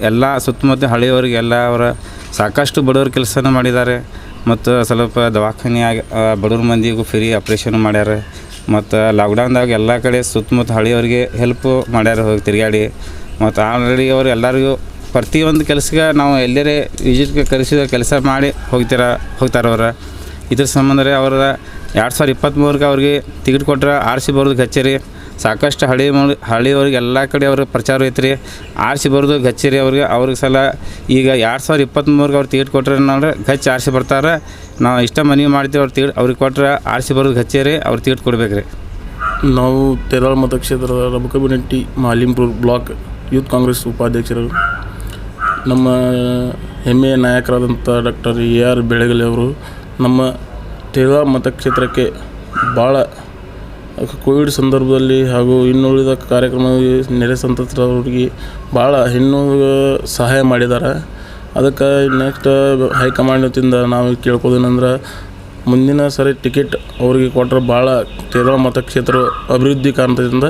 ಎಲ್ಲ ಸುತ್ತಮುತ್ತ ಹಳೆಯವ್ರಿಗೆಲ್ಲ ಅವರ ಸಾಕಷ್ಟು ಬಡವ್ರ ಕೆಲಸನ ಮಾಡಿದ್ದಾರೆ. ಮತ್ತು ಸ್ವಲ್ಪ ದವಾಖಾನೆ ಆಗಿ ಆ, ಬಡವ್ರ ಮಂದಿಗೂ ಫ್ರೀ ಆಪ್ರೇಷನ್ ಮಾಡ್ಯಾರ. ಮತ್ತು ಲಾಕ್ಡೌನ್ದಾಗ ಎಲ್ಲ ಕಡೆ ಸುತ್ತಮುತ್ತ ಹಳೆಯವ್ರಿಗೆ ಹೆಲ್ಪ್ ಮಾಡ್ಯಾರ ಹೋಗಿ ತಿರುಗಾಡಿ ಮತ್ತು ಆಲ್ರೆಡಿ ಅವರು ಎಲ್ಲರಿಗೂ ಪ್ರತಿಯೊಂದು ಕೆಲಸಕ್ಕೆ ನಾವು ಎಲ್ಲರೇ ವಿಸಿಟ್ಗೆ ಕರೆಸಿದ ಕೆಲಸ ಮಾಡಿ ಹೋಗ್ತಾರ, ಹೋಗ್ತಾರೆ ಅವ್ರು. ಇದ್ರ ಸಂಬಂಧ ರೀ ಅವ್ರ ಎರಡು ಸಾವಿರದ ಇಪ್ಪತ್ತ್ಮೂರಕ್ಕೆ ಅವ್ರಿಗೆ ಟಿಕೆಟ್ ಕೊಟ್ರೆ ಆರಿಸಿ ಬರೋದು ಹಚ್ಚಿರಿ ಸಾಕಷ್ಟು ಹಳಿ ಹಳ್ಳಿಯವ್ರಿಗೆ ಎಲ್ಲ ಕಡೆ ಅವ್ರ ಪ್ರಚಾರ ಐತ್ರಿ. ಆರಿಸಿ ಬರೋದು ಗಚ್ಚಿರಿ ಅವ್ರಿಗೆ ಅವ್ರಿಗೆ ಸಲ ಈಗ ಎರಡು ಸಾವಿರದ ಇಪ್ಪತ್ತ್ಮೂರಿಗೆ ಅವ್ರು ಟಿಕೆಟ್ ಕೊಟ್ರೆ ನೋಡ್ರೆ ಗಚ್ಚಿ ಆರಿಸಿ ಬರ್ತಾರೆ. ನಾವು ಇಷ್ಟ ಮನವಿ ಮಾಡ್ತೀವಿ ಅವ್ರು ಟಿಕೆಟ್ ಅವ್ರಿಗೆ ಕೊಟ್ರೆ ಆರಿಸಿ ಬರೋದು ಗಚ್ಚೇರಿ ಅವ್ರು ಟಿಕೆಟ್ ಕೊಡ್ಬೇಕು ರೀ ನಾವು ತೆರಾಳ್ ಮತಕ್ಷೇತ್ರದ ರಬಕಬಿನಟ್ಟಿ ಮಾಲಿಂಪುರ್ ಬ್ಲಾಕ್ ಯೂತ್ ಕಾಂಗ್ರೆಸ್ ಉಪಾಧ್ಯಕ್ಷರು ನಮ್ಮ ಹೆಮ್ಮೆಯ ನಾಯಕರಾದಂಥ ಡಾಕ್ಟರ್ ಎ ಆರ್ ಬೆಳಗಲಿ ಅವರು ನಮ್ಮ ತೆರಾಳ್ ಮತಕ್ಷೇತ್ರಕ್ಕೆ ಭಾಳ ಕೋವಿಡ್ ಸಂದರ್ಭದಲ್ಲಿ ಹಾಗೂ ಇನ್ನುಳಿದ ಕಾರ್ಯಕ್ರಮ ನೆರೆ ಸಂತ್ರಸ್ತರವ್ರಿಗೆ ಭಾಳ ಇನ್ನೂ ಸಹಾಯ ಮಾಡಿದ್ದಾರೆ. ಅದಕ್ಕೆ ನೆಕ್ಸ್ಟ್ ಹೈಕಮಾಂಡ್ ವತಿಯಿಂದ ನಾವು ಕೇಳ್ಕೋದೇನಂದ್ರೆ ಮುಂದಿನ ಸರಿ ಟಿಕೆಟ್ ಅವರಿಗೆ ಕೊಟ್ಟರೆ ಭಾಳ ತೇರಳ ಮತಕ್ಷೇತ್ರ ಅಭಿವೃದ್ಧಿ ಕಾರಣದಿಂದ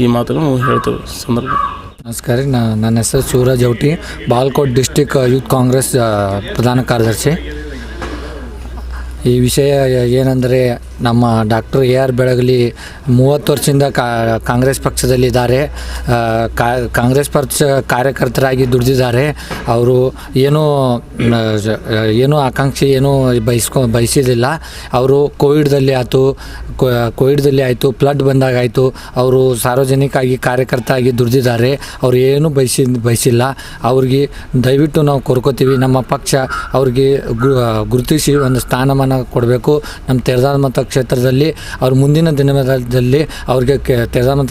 ಈ ಮಾತನ್ನು ಹೇಳ್ತೇವೆ. ಸಂದರ್ಭ. ನಮಸ್ಕಾರ ನಾ ನನ್ನ ಹೆಸರು ಶಿವರಾಜ್ ಔಟಿ ಬಾಲ್ಕೋಟ್ ಡಿಸ್ಟಿಕ್ ಯೂತ್ ಕಾಂಗ್ರೆಸ್ ಪ್ರಧಾನ ಕಾರ್ಯದರ್ಶಿ. ಈ ವಿಷಯ ಏನಂದರೆ ನಮ್ಮ ಡಾಕ್ಟರ್ ಎ ಆರ್ ಬೆಳಗಲಿ ಮೂವತ್ತು ವರ್ಷದಿಂದ ಕಾಂಗ್ರೆಸ್ ಪಕ್ಷದಲ್ಲಿದ್ದಾರೆ ಕಾಂಗ್ರೆಸ್ ಪಕ್ಷ ಕಾರ್ಯಕರ್ತರಾಗಿ ದುಡಿದಿದ್ದಾರೆ. ಅವರು ಏನೂ ಏನೂ ಆಕಾಂಕ್ಷೆ ಏನೂ ಬಯಸ್ಕೊ, ಬಯಸಿದಿಲ್ಲ. ಅವರು ಕೋವಿಡ್ದಲ್ಲಿ ಆಯಿತು ಕೋವಿಡ್ದಲ್ಲಿ ಆಯಿತು, ಫ್ಲಡ್ ಬಂದಾಗ ಆಯಿತು ಅವರು ಕಾರ್ಯಕರ್ತ ಆಗಿ ದುಡಿದಿದ್ದಾರೆ. ಅವ್ರು ಏನೂ ಬಯಸಿ, ಬಯಸಿಲ್ಲ. ಅವ್ರಿಗೆ ದಯವಿಟ್ಟು ನಾವು ಕೋರ್ಕೋತೀವಿ. ನಮ್ಮ ಪಕ್ಷ ಅವ್ರಿಗೆ ಗುರುತಿಸಿ ಒಂದು ಸ್ಥಾನಮಾನ ಕೊಡಬೇಕು. ನಮ್ಮ ತೆರೆದಾದ ಮತಕ್ಷೇತ್ರದಲ್ಲಿ ಅವ್ರ ಮುಂದಿನ ದಿನದಲ್ಲಿ ಅವ್ರಿಗೆ ಕೆ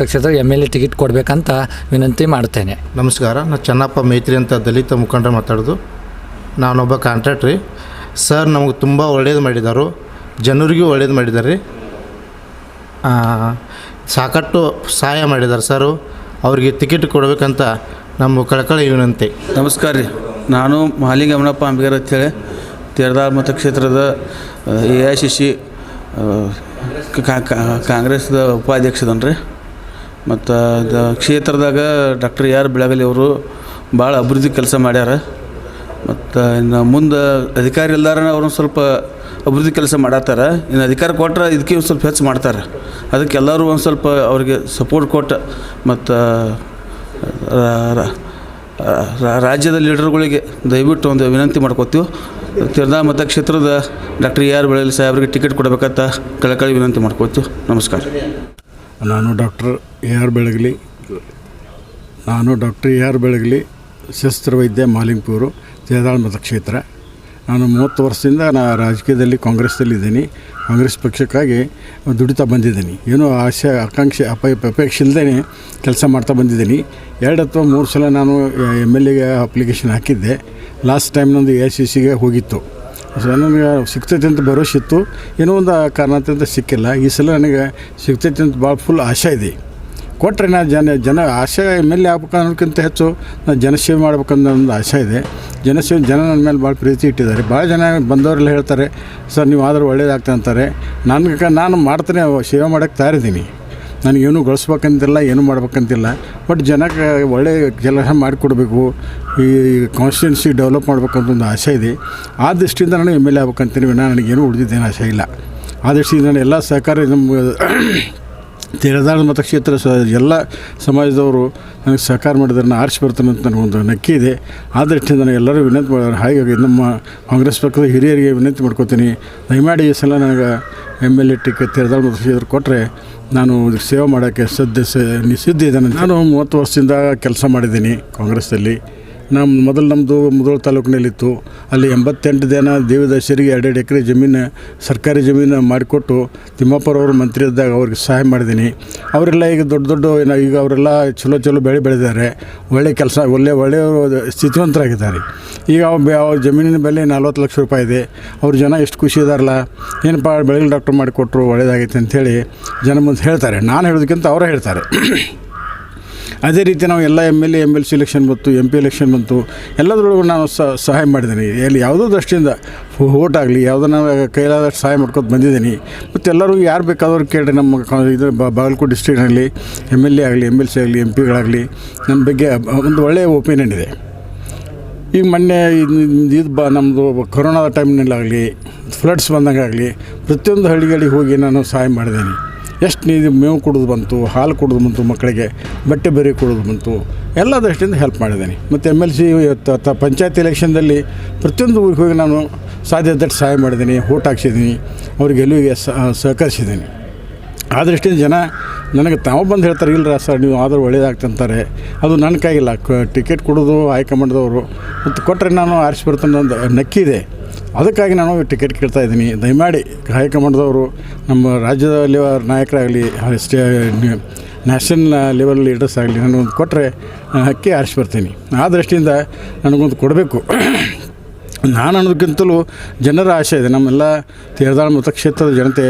ಕ್ಷೇತ್ರ ಎಂ ಎಲ್ ಎ ಟಿಕೆಟ್ ಕೊಡಬೇಕಂತ ವಿನಂತಿ ಮಾಡ್ತೇನೆ. ನಮಸ್ಕಾರ ನಾನು ಚೆನ್ನಪ್ಪ ಮೈತ್ರಿ ಅಂತ ದಲಿತ ಮುಖಂಡರು ಮಾತಾಡೋದು. ನಾನೊಬ್ಬ ಕಾಂಟ್ರಾಕ್ಟ್ರಿ ಸರ್ ನಮಗೆ ತುಂಬ ಒಳ್ಳೇದು ಮಾಡಿದ್ದಾರೆ ಜನರಿಗೂ ಒಳ್ಳೇದು ಮಾಡಿದ್ದಾರೆ ರೀ ಸಾಕಷ್ಟು ಸಹಾಯ ಮಾಡಿದ್ದಾರೆ ಸರ್ ಅವ್ರಿಗೆ ಟಿಕೆಟ್ ಕೊಡಬೇಕಂತ ನಮ್ಮ ಕಳಕಳಿ ವಿನಂತಿ. ನಮಸ್ಕಾರ ರೀ. ನಾನು ಮಾಲಿಂಗಮ್ಮನಪ್ಪ ಅಂಬಿಗರ್ ಅಂತೇಳಿ ತೇರದಾಳ್ ಮತಕ್ಷೇತ್ರದ ಎ ಐ ಸಿ ಸಿ ಕಾಂಗ್ರೆಸ್ದ ಉಪಾಧ್ಯಕ್ಷದನ್ ರೀ ಮತ್ತು ದ ಕ್ಷೇತ್ರದಾಗ ಡಾಕ್ಟರ್ ಆರ್ ಬೆಳಗಲಿ ಅವರು ಭಾಳ ಅಭಿವೃದ್ಧಿ ಕೆಲಸ ಮಾಡ್ಯಾರ. ಮತ್ತು ಇನ್ನು ಮುಂದೆ ಅಧಿಕಾರಿ ಎಲ್ಲಾರ ಅವ್ರನ್ನ ಸ್ವಲ್ಪ ಅಭಿವೃದ್ಧಿ ಕೆಲಸ ಮಾಡತ್ತಾರ. ಇನ್ನು ಅಧಿಕಾರ ಕೊಟ್ಟರೆ ಇದಕ್ಕೆ ಒಂದು ಸ್ವಲ್ಪ ಹೆಚ್ಚು ಮಾಡ್ತಾರೆ. ಅದಕ್ಕೆ ಎಲ್ಲರೂ ಒಂದು ಸ್ವಲ್ಪ ಅವ್ರಿಗೆ ಸಪೋರ್ಟ್ ಕೊಟ್ಟು ಮತ್ತು ರಾಜ್ಯದ ಲೀಡರ್ಗಳಿಗೆ ದಯವಿಟ್ಟು ಒಂದು ವಿನಂತಿ ಮಾಡ್ಕೋತೀವಿ. ತಿರ್ದಾ ಮತಕ್ಷೇತ್ರದ ಡಾಕ್ಟರ್ ಎ ಆರ್ ಬೆಳಲಿ ಸಾಹೇಬ್ರಿಗೆ ಟಿಕೆಟ್ ಕೊಡಬೇಕಂತ ಕಳಕಳಿ ವಿನಂತಿ ಮಾಡ್ಕೋತು ನಮಸ್ಕಾರ. ನಾನು ಡಾಕ್ಟರ್ ಎ ಆರ್ ಬೆಳಗಲಿ, ನಾನು ಡಾಕ್ಟರ್ ಎ ಆರ್ ಬೆಳಗಲಿ ಶಸ್ತ್ರವೈದ್ಯ ಮಾಲಿಂಗ್ಪುರು, ಜಯದಾಳ್ ಮತಕ್ಷೇತ್ರ ನಾನು ಮೂವತ್ತು ವರ್ಷದಿಂದ ನಾ ರಾಜಕೀಯದಲ್ಲಿ ಕಾಂಗ್ರೆಸ್ದಲ್ಲಿದ್ದೀನಿ ಕಾಂಗ್ರೆಸ್ ಪಕ್ಷಕ್ಕಾಗಿ ದುಡಿತಾ ಬಂದಿದ್ದೀನಿ. ಏನೋ ಆಸೆ, ಆಕಾಂಕ್ಷೆ, ಅಪ ಅಪೇಕ್ಷೆ ಇಲ್ಲದೇ ಕೆಲಸ ಮಾಡ್ತಾ ಬಂದಿದ್ದೀನಿ. ಎರಡು ಅಥವಾ ಮೂರು ಸಲ ನಾನು ಎಂ ಎಲ್ ಎಗೆ ಅಪ್ಲಿಕೇಶನ್ ಹಾಕಿದ್ದೆ. ಲಾಸ್ಟ್ ಟೈಮ್ ನಂದು ಎ ಸಿ ಸಿಗೆ ಹೋಗಿತ್ತು. ಸೊ ನನಗೆ ಸಿಗ್ತೈತೆ ಅಂತ ಭರವಸೆ ಇತ್ತು. ಏನೋ ಒಂದು ಕಾರಣದಿಂದ ಸಿಕ್ಕಿಲ್ಲ. ಈ ಸಲ ನನಗೆ ಸಿಗ್ತೈತೆ ಅಂತ ಭಾಳ ಫುಲ್ ಆಶೆ ಇದೆ. ಕೊಟ್ಟರೆ ನಾ ಜನ ಜನ ಆಶೆ ಎಂ ಎಲ್ ಎ ಆಗ್ಬೇಕು ಅನ್ನೋದಕ್ಕಿಂತ ಹೆಚ್ಚು ನಾನು ಜನಸೇವೆ ಮಾಡ್ಬೇಕನ್ನೋ ಒಂದು ಆಸೆ ಇದೆ. ಜನಸೇವೆ ಜನ ನನ್ನ ಮೇಲೆ ಭಾಳ ಪ್ರೀತಿ ಇಟ್ಟಿದ್ದಾರೆ. ಭಾಳ ಜನ ಬಂದವರೆಲ್ಲ ಹೇಳ್ತಾರೆ, ಸರ್, ನೀವು ಆದರೂ ಒಳ್ಳೇದಾಗ್ತದೆ ಅಂತಾರೆ. ನನಗೆ ನಾನು ಮಾಡ್ತಾನೆ, ಸೇವೆ ಮಾಡೋಕ್ಕೆ ತಯಾರಿದ್ದೀನಿ. ನನಗೇನು ಗಳಿಸ್ಬೇಕಂತಿಲ್ಲ, ಏನು ಮಾಡ್ಬೇಕಂತಿಲ್ಲ. ಬಟ್ ಜನಕ್ಕೆ ಒಳ್ಳೆ ಕೆಲಸ ಮಾಡಿಕೊಡ್ಬೇಕು, ಈ ಕಾನ್ಸ್ಟಿಟ್ಯೂನ್ಸಿ ಡೆವಲಪ್ ಮಾಡ್ಬೇಕಂತ ಒಂದು ಆಸೆ ಇದೆ. ಆ ದೃಷ್ಟಿಯಿಂದ ನಾನು ಎಂ ಎಲ್ ಎ ಆಗ್ಬೇಕಂತೀನಿ, ವಿನ ನನಗೇನು ಉಳಿದಿದ್ದೇನು ಆಸೆ ಇಲ್ಲ. ಆ ದೃಷ್ಟಿಯಿಂದ ನಾನು ಎಲ್ಲ ಸಹಕಾರ ನಮ್ಮ ತೆರೆದಾಳ ಮತಕ್ಷೇತ್ರ ಸ ಎಲ್ಲ ಸಮಾಜದವರು ನನಗೆ ಸಹಕಾರ ಮಾಡಿದ್ರೆ ನಾನು ಆರಿಸಿ ಬರ್ತಾನೆ ಅಂತ ನನಗೊಂದು ನಕ್ಕಿ ಇದೆ. ಆ ದೃಷ್ಟಿಯಿಂದ ಎಲ್ಲರೂ ವಿನಂತಿ ಮಾಡೋರು ಹಾಗಾಗಿ ನಮ್ಮ ಕಾಂಗ್ರೆಸ್ ಪಕ್ಷದ ಹಿರಿಯರಿಗೆ ವಿನಂತಿ ಮಾಡ್ಕೋತೀನಿ. ದಯಮಾಡಿ ಈ ಸಲ ನನಗೆ M L A ticket Terdal ಮತಕ್ಷೇತ್ರ ಕೊಟ್ಟರೆ ನಾನು ಸೇವೆ ಮಾಡೋಕ್ಕೆ ಸದ್ಯ ಸ ಸಿದ್ಧ ಇದ್ದೇನೆ ನಾನು ಮೂವತ್ತು ವರ್ಷದಿಂದ ಕೆಲಸ ಮಾಡಿದ್ದೀನಿ ಕಾಂಗ್ರೆಸ್ಸಲ್ಲಿ. ನಮ್ಮ ಮೊದಲು ನಮ್ಮದು ಮುದೋಳ ತಾಲೂಕಿನಲ್ಲಿತ್ತು. ಅಲ್ಲಿ ಎಂಬತ್ತೆಂಟು ಜನ ದೇವದಾಸರಿಗೆ ಎರಡೆರಡು ಎಕರೆ ಜಮೀನು ಸರ್ಕಾರಿ ಜಮೀನು ಮಾಡಿಕೊಟ್ಟು ತಿಮ್ಮಪ್ಪರವರು ಮಂತ್ರಿ ಇದ್ದಾಗ ಅವ್ರಿಗೆ ಸಹಾಯ ಮಾಡಿದ್ದೀನಿ. ಅವರೆಲ್ಲ ಈಗ ದೊಡ್ಡ ದೊಡ್ಡ ಈಗ ಅವರೆಲ್ಲ ಚಲೋ ಚಲೋ ಬೆಳೆ ಬೆಳೆದಿದ್ದಾರೆ. ಒಳ್ಳೆ ಕೆಲಸ, ಒಳ್ಳೆ ಒಳ್ಳೆಯ ಸ್ಥಿತಿವಂತರಾಗಿದ್ದಾರೆ. ಈಗ ಅವ್ರ ಜಮೀನಿನ ಬೆಲೆ ನಲ್ವತ್ತು ಲಕ್ಷ ರೂಪಾಯಿ ಇದೆ. ಅವ್ರ ಜನ ಎಷ್ಟು ಖುಷಿ ಇದಾರಲ್ಲ. ಏನಪ್ಪ ಬೆಳಗಿನ ಡಾಕ್ಟ್ರ್ ಮಾಡಿಕೊಟ್ರು, ಒಳ್ಳೇದಾಗೈತೆ ಅಂಥೇಳಿ ಜನ ಮುಂದೆ ಹೇಳ್ತಾರೆ. ನಾನು ಹೇಳೋದಕ್ಕಿಂತ ಅವರೇ ಹೇಳ್ತಾರೆ. ಅದೇ ರೀತಿ ನಾವು ಎಲ್ಲ M L A, M L C election ಬಂತು ಎಂ ಪಿ ಎಲೆಕ್ಷನ್ ಬಂತು, ಎಲ್ಲದರೊಳಗೂ ನಾನು ಸಹಾಯ ಮಾಡಿದ್ದೀನಿ. ಎಲ್ಲಿ ಯಾವುದೋ ದೃಷ್ಟಿಯಿಂದ ವೋಟ್ ಆಗಲಿ, ಯಾವುದನ್ನ ಕೈಲಾದಷ್ಟು ಸಹಾಯ ಮಾಡ್ಕೊತ ಬಂದಿದ್ದೀನಿ. ಮತ್ತು ಎಲ್ಲರೂ ಯಾರು ಬೇಕಾದವ್ರು ಕೇಳಿರಿ ನಮ್ಮ ಇದು ಬಾಗಲಕೋಟೆ ಡಿಸ್ಟ್ರಿಕ್ಟ್ನಲ್ಲಿ ಎಂ ಎಲ್ ಎ ಆಗಲಿ ಎಂ ಎಲ್ ಸಿ ಆಗಲಿ ಎಂ ಪಿಗಳಾಗಲಿ ನನ್ನ ಬಗ್ಗೆ ಒಂದು ಒಳ್ಳೆಯ ಒಪಿನಿಯನ್ ಇದೆ. ಈಗ ಮೊನ್ನೆ ಇದು ಇದು ಬ ನಮ್ಮದು ಕೊರೋನಾದ ಟೈಮ್ನಲ್ಲಾಗಲಿ ಫ್ಲಡ್ಸ್ ಬಂದಂಗಾಗಲಿ, ಪ್ರತಿಯೊಂದು ಹಳ್ಳಿಗಳಿಗೆ ಹೋಗಿ ನಾನು ಸಹಾಯ ಮಾಡಿದ್ದೀನಿ. ಎಷ್ಟು ನೀವು ಮೇವು ಕುಡಿದು ಬಂತು, ಹಾಲು ಕುಡಿದು ಬಂತು ಮಕ್ಕಳಿಗೆ, ಬಟ್ಟೆ ಬೇರೆ ಕುಡಿದು ಬಂತು, ಎಲ್ಲ ದೃಷ್ಟಿಯಿಂದ ಹೆಲ್ಪ್ ಮಾಡಿದ್ದೇನೆ. ಮತ್ತು ಎಂ ಎಲ್ ಸಿ ಪಂಚಾಯತ್ ಎಲೆಕ್ಷನ್ದಲ್ಲಿ ಪ್ರತಿಯೊಂದು ಊರಿಗೆ ಹೋಗಿ ನಾನು ಸಾಧ್ಯದಷ್ಟು ಸಹಾಯ ಮಾಡಿದ್ದೀನಿ ಓಟ್ ಹಾಕ್ಸಿದ್ದೀನಿ, ಅವ್ರಿಗೆ ಗೆಲುವಿಗೆ ಸಹಕರಿಸಿದ್ದೀನಿ. ಆ ದೃಷ್ಟಿಯಿಂದ ಜನ ನನಗೆ ತಾವು ಬಂದು ಹೇಳ್ತಾರೆ ಇಲ್ಲ ಸರ್, ನೀವು ಆದರೂ ಒಳ್ಳೇದಾಗ್ತಂತಾರೆ ಅದು ನನ್ನ ಕೈಗಿಲ್ಲ ಟಿಕೆಟ್ ಕೊಡೋದು ಹೈಕಮಾಂಡ್ದವರು ಮತ್ತು ಕೊಟ್ಟರೆ ನಾನು ಆರಿಸಿ ಬರ್ತೇನೆ ಒಂದು ನಕ್ಕಿದೆ. ಅದಕ್ಕಾಗಿ ನಾನು ಟಿಕೆಟ್ ಕೇಳ್ತಾ ಇದ್ದೀನಿ. ದಯಮಾಡಿ ಹೈಕಮಾಂಡ್ದವರು, ನಮ್ಮ ರಾಜ್ಯದ ಲೆವೆಲ್ ನಾಯಕರಾಗಲಿ ಸ್ಟೇ ನ್ಯಾಷನಲ್ ಲೆವೆಲ್ ಲೀಡರ್ಸ್ ಆಗಲಿ, ನನಗೊಂದು ಕೊಟ್ಟರೆ ಹಕ್ಕಿ ಆರಿಸಿ ಬರ್ತೀನಿ. ಆ ದೃಷ್ಟಿಯಿಂದ ನನಗೊಂದು ಕೊಡಬೇಕು. ನಾನು ಅನ್ನೋದಕ್ಕಿಂತಲೂ ಜನರ ಆಸೆ ಇದೆ. ನಮ್ಮೆಲ್ಲ ತೀರ್ದಾಳ ಮತಕ್ಷೇತ್ರದ ಜನತೆ,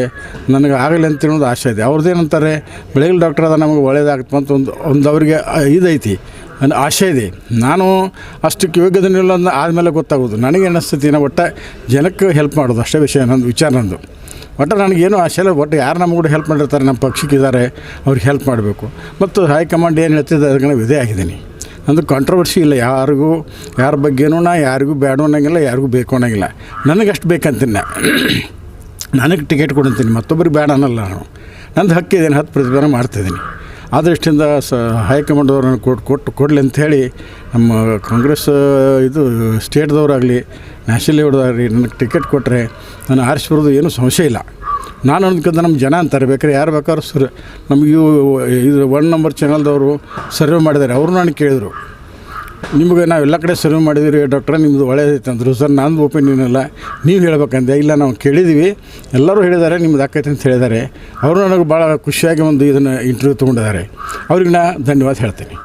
ನನಗೆ ಆಗಲಿ ಅಂತ ಅನ್ನೋದು ಆಸೆ ಇದೆ. ಅವ್ರದ್ದೇನಂತಾರೆ ಬೆಳಗ್ಗೆ ಡಾಕ್ಟರ್ ಅದ ನಮಗೆ ಒಳ್ಳೇದಾಗುತ್ತೆ ಅಂತ ಒಂದು ಒಂದು ಅವರಿಗೆ ಇದೈತಿ. ಒಂದು ಆಶೆ ಇದೆ. ನಾನು ಅಷ್ಟಕ್ಕೆ ಯೋಗ್ಯದನಿಲ್ಲ ಅಂದ ಆದಮೇಲೆ ಗೊತ್ತಾಗೋದು. ನನಗೆ ಅನಿಸ್ತೈತಿ ನಾವು ಒಟ್ಟು ಜನಕ್ಕೆ ಹೆಲ್ಪ್ ಮಾಡೋದು ಅಷ್ಟೇ ವಿಷಯ, ನಂದು ವಿಚಾರ ನಂದು. ಒಟ್ಟು ನನಗೇನು ಆಸೆ ಇಲ್ಲ. ಒಟ್ಟು ಯಾರು ನಮ್ಗೆ ಕೂಡ ಹೆಲ್ಪ್ ಮಾಡಿರ್ತಾರೆ, ನಮ್ಮ ಪಕ್ಷಕ್ಕಿದ್ದಾರೆ ಅವ್ರಿಗೆ ಹೆಲ್ಪ್ ಮಾಡಬೇಕು. ಮತ್ತು ಹೈಕಮಾಂಡ್ ಏನು ಹೇಳ್ತಿದ್ದೆ ಅದಕ್ಕೆ ವಿಧೇ ಆಗಿದ್ದೀನಿ. ಅಂದ್ರೆ ಕಾಂಟ್ರವರ್ಸಿ ಇಲ್ಲ. ಯಾರಿಗೂ, ಯಾರ ಬಗ್ಗೆನೂ ನಾ ಯಾರಿಗೂ ಬೇಡ ಅನ್ನೋಂಗಿಲ್ಲ, ಯಾರಿಗೂ ಬೇಕು ಅನ್ನೋಂಗಿಲ್ಲ. ನನಗೆ ಅಷ್ಟು ಬೇಕಂತೀನಿ ನಾ. ನನಗೆ ಟಿಕೆಟ್ ಕೊಡಂತೀನಿ ಮತ್ತೊಬ್ಬರಿಗೆ ಬೇಡ ಅನ್ನಲ್ಲ ನಾನು. ನಂದು ಹಕ್ಕಿದ್ದೀನಿ ಹತ್ತು ಪ್ರತಿಭಾನ ಮಾಡ್ತಾಯಿದ್ದೀನಿ ಆ ದೃಷ್ಟಿಯಿಂದ ಸ ಹೈಕಮಾಂಡ್ದವ್ರನ್ನು ಕೊಟ್ಟು ಕೊಟ್ಟು ಕೊಡಲಿ ಅಂಥೇಳಿ ನಮ್ಮ ಕಾಂಗ್ರೆಸ್ ಇದು ಸ್ಟೇಟ್ದವರಾಗಲಿ, ನ್ಯಾಷನಲ್ ಲೆವೆಲ್ದಾಗಲಿ ನನಗೆ ಟಿಕೆಟ್ ಕೊಟ್ಟರೆ ನಾನು ಆರಿಸಿ ಬರೋದು ಏನೂ ಸಮಸ್ಯೆ ಇಲ್ಲ. ನಾನು ಅಂದ್ಕೊಂಡ ನಮ್ಮ ಜನ ಅಂತಾರೆ, ಬೇಕಾದ್ರೆ ಯಾರು ಬೇಕಾದ್ರೂ ಸರ್, ನಮಗೂ ಇದು ಒನ್ ನಂಬರ್ ಚಾನಲ್ದವರು ಸರ್ವೆ ಮಾಡಿದ್ದಾರೆ ಅವರು ನಾನು ಕೇಳಿದರು. ನಿಮಗೆ ನಾವು ಎಲ್ಲ ಕಡೆ ಸರ್ವೆ ಮಾಡಿದ್ದೀವಿ ಡಾಕ್ಟ್ರೆ ನಿಮ್ಮದು ಒಳ್ಳೆಯದೈತೆ ಅಂದರು. ಸರ್ ನಂದು ಒಪಿನಿಯನ್ ಅಲ್ಲ. ನೀವು ಹೇಳ್ಬೇಕಂದೆ ಇಲ್ಲ, ನಾವು ಕೇಳಿದ್ದೀವಿ ಎಲ್ಲರೂ ಹೇಳಿದ್ದಾರೆ, ನಿಮ್ದು ಆಕೈತೆ ಅಂತ ಹೇಳಿದ್ದಾರೆ. ಅವರು ನನಗೆ ಭಾಳ ಖುಷಿಯಾಗಿ ಒಂದು ಇದನ್ನು ಇಂಟರ್ವ್ಯೂ ತೊಗೊಂಡಿದ್ದಾರೆ. ಅವ್ರಿಗೆ ನಾ ಧನ್ಯವಾದ ಹೇಳ್ತೀನಿ.